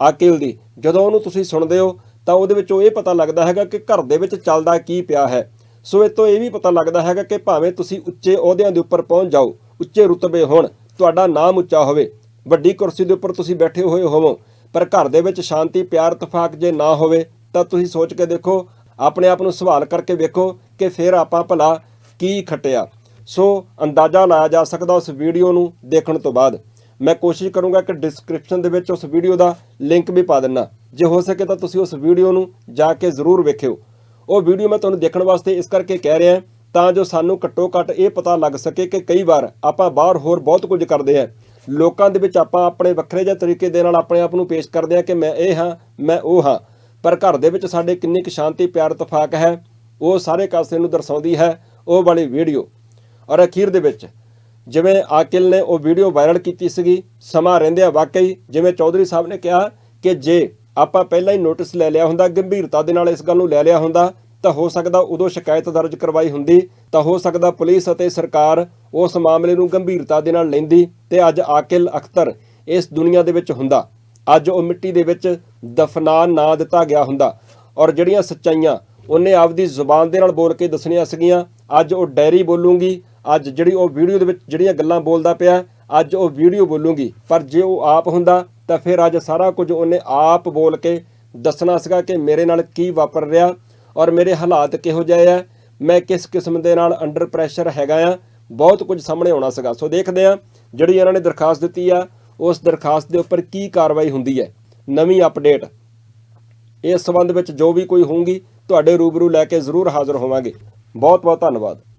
ਆਕਿਲ ਦੀ, ਜਦੋਂ ਉਹਨੂੰ ਤੁਸੀਂ ਸੁਣਦੇ ਹੋ, ਤਾਂ ਉਹਦੇ ਵਿੱਚੋਂ ਇਹ ਪਤਾ ਲੱਗਦਾ ਹੈਗਾ ਕਿ ਘਰ ਦੇ ਵਿੱਚ ਚੱਲਦਾ ਕੀ ਪਿਆ ਹੈ। ਸੋ ਇਹ ਤੋਂ ਇਹ ਵੀ ਪਤਾ ਲੱਗਦਾ ਹੈਗਾ ਕਿ ਭਾਵੇਂ ਤੁਸੀਂ ਉੱਚੇ ਅਹੁਦਿਆਂ ਦੇ ਉੱਪਰ ਪਹੁੰਚ ਜਾਓ, ਉੱਚੇ ਰੁਤਬੇ ਹੋਣ, ਤੁਹਾਡਾ ਨਾਮ ਉੱਚਾ ਹੋਵੇ, ਵੱਡੀ ਕੁਰਸੀ ਦੇ ਉੱਪਰ ਤੁਸੀਂ ਬੈਠੇ ਹੋਏ ਹੋਵੋ, ਪਰ ਘਰ ਦੇ ਵਿੱਚ ਸ਼ਾਂਤੀ, ਪਿਆਰ, ਇਤਫਾਕ ਜੇ ਨਾ ਹੋਵੇ, ਤਾਂ ਤੁਸੀਂ ਸੋਚ ਕੇ ਦੇਖੋ, ਆਪਣੇ ਆਪ ਨੂੰ ਸਵਾਲ ਕਰਕੇ ਵੇਖੋ ਕਿ ਫਿਰ ਆਪਾਂ ਭਲਾ ਕੀ ਖੱਟਿਆ। ਸੋ ਅੰਦਾਜ਼ਾ ਲਾਇਆ ਜਾ ਸਕਦਾ ਉਸ ਵੀਡੀਓ ਨੂੰ ਦੇਖਣ ਤੋਂ ਬਾਅਦ। ਮੈਂ ਕੋਸ਼ਿਸ਼ ਕਰੂੰਗਾ ਕਿ ਡਿਸਕ੍ਰਿਪਸ਼ਨ ਦੇ ਵਿੱਚ ਉਸ ਵੀਡੀਓ ਦਾ ਲਿੰਕ ਵੀ ਪਾ ਦਿੰਨਾ। ਜੇ ਹੋ ਸਕੇ ਤਾਂ ਤੁਸੀਂ ਉਸ ਵੀਡੀਓ ਨੂੰ ਜਾ ਕੇ ਜ਼ਰੂਰ ਵੇਖਿਓ। ਉਹ ਵੀਡੀਓ ਮੈਂ ਤੁਹਾਨੂੰ ਦੇਖਣ ਵਾਸਤੇ ਇਸ ਕਰਕੇ ਕਹਿ ਰਿਹਾ ਤਾਂ ਜੋ ਸਾਨੂੰ ਘੱਟੋ ਘੱਟ ਇਹ ਪਤਾ ਲੱਗ ਸਕੇ ਕਿ ਕਈ ਵਾਰ ਆਪਾਂ ਬਾਹਰ ਹੋਰ ਬਹੁਤ ਕੁਝ ਕਰਦੇ ਹਾਂ। ਲੋਕਾਂ ਦੇ ਵਿੱਚ ਆਪਾਂ ਆਪਣੇ ਵੱਖਰੇ ਜਿਹੇ ਤਰੀਕੇ ਦੇ ਨਾਲ ਆਪਣੇ ਆਪ ਨੂੰ ਪੇਸ਼ ਕਰਦੇ ਹਾਂ ਕਿ ਮੈਂ ਇਹ ਹਾਂ, ਮੈਂ ਉਹ ਹਾਂ। ਪਰ ਘਰ ਦੇ ਵਿੱਚ ਸਾਡੇ ਕਿੰਨੀ ਕੁ ਸ਼ਾਂਤੀ, ਪਿਆਰ ਇਤਫਾਕ ਹੈ, ਉਹ ਸਾਰੇ ਕਾਸੇ ਨੂੰ ਦਰਸਾਉਂਦੀ ਹੈ ਉਹ ਵਾਲੀ ਵੀਡੀਓ। ਔਰ ਅਖੀਰ ਦੇ ਵਿੱਚ ਜਿਵੇਂ ਆਕਿਲ ਨੇ ਉਹ ਵੀਡੀਓ ਵਾਇਰਲ ਕੀਤੀ ਸੀਗੀ, ਸਮਾਂ ਰਹਿੰਦਿਆਂ ਵਾਕਈ ਜਿਵੇਂ ਚੌਧਰੀ ਸਾਹਿਬ ਨੇ ਕਿਹਾ ਕਿ ਜੇ ਆਪਾਂ ਪਹਿਲਾਂ ਹੀ ਨੋਟਿਸ ਲੈ ਲਿਆ ਹੁੰਦਾ, ਗੰਭੀਰਤਾ ਦੇ ਨਾਲ ਇਸ ਗੱਲ ਨੂੰ ਲੈ ਲਿਆ ਹੁੰਦਾ, ਤਾਂ ਹੋ ਸਕਦਾ ਉਦੋਂ ਸ਼ਿਕਾਇਤ ਦਰਜ ਕਰਵਾਈ ਹੁੰਦੀ, ਤਾਂ ਹੋ ਸਕਦਾ ਪੁਲਿਸ ਅਤੇ ਸਰਕਾਰ ਉਸ ਮਾਮਲੇ ਨੂੰ ਗੰਭੀਰਤਾ ਦੇ ਨਾਲ ਲੈਂਦੀ ਤੇ ਅੱਜ ਆਕਿਲ ਅਖਤਰ ਇਸ ਦੁਨੀਆ ਦੇ ਵਿੱਚ ਹੁੰਦਾ। ਅੱਜ ਉਹ ਮਿੱਟੀ ਦੇ ਵਿੱਚ ਦਫਨਾ ਨਾ ਦਿੱਤਾ ਗਿਆ ਹੁੰਦਾ। ਔਰ ਜਿਹੜੀਆਂ ਸੱਚਾਈਆਂ ਉਹਨੇ ਆਪਦੀ ਜ਼ੁਬਾਨ ਦੇ ਨਾਲ ਬੋਲ ਕੇ ਦੱਸਣੀਆਂ ਸੀਗੀਆਂ, ਅੱਜ ਉਹ ਡੈਰੀ ਬੋਲੂਗੀ ਅੱਜ ਜਿਹੜੀ ਉਹ ਵੀਡੀਓ ਦੇ ਵਿੱਚ ਜਿਹੜੀਆਂ ਗੱਲਾਂ ਬੋਲਦਾ ਪਿਆ, ਅੱਜ ਉਹ ਵੀਡੀਓ ਬੋਲੂਗੀ। ਪਰ ਜੇ ਉਹ ਆਪ ਹੁੰਦਾ, ਤਾਂ ਫਿਰ ਅੱਜ ਸਾਰਾ ਕੁਝ ਉਹਨੇ ਆਪ ਬੋਲ ਕੇ ਦੱਸਣਾ ਸੀਗਾ ਕਿ ਮੇਰੇ ਨਾਲ ਕੀ ਵਾਪਰ ਰਿਹਾ ਔਰ ਮੇਰੇ ਹਾਲਾਤ ਕਿਹੋ ਜਿਹੇ ਆ। ਮੈਂ ਕਿਸ ਕਿਸਮ ਦੇ ਨਾਲ ਅੰਡਰ ਪ੍ਰੈਸ਼ਰ ਹੈਗਾ ਆ। ਬਹੁਤ ਕੁਝ ਸਾਹਮਣੇ ਆਉਣਾ ਸੀਗਾ। ਸੋ ਦੇਖਦੇ ਆ ਜਿਹੜੀ ਇਹਨਾਂ ਨੇ ਦਰਖਾਸਤ ਦਿੱਤੀ ਆ, ਉਸ ਦਰਖਾਸਤ ਦੇ ਉੱਪਰ ਕੀ ਕਾਰਵਾਈ ਹੁੰਦੀ ਹੈ। ਨਵੀਂ ਅਪਡੇਟ ਇਸ ਸੰਬੰਧ ਵਿੱਚ ਜੋ ਵੀ ਕੋਈ ਹੋਊਗੀ, ਤੁਹਾਡੇ ਰੂਬਰੂ ਲੈ ਕੇ ਜ਼ਰੂਰ ਹਾਜ਼ਰ ਹੋਵਾਂਗੇ। ਬਹੁਤ ਬਹੁਤ ਧੰਨਵਾਦ।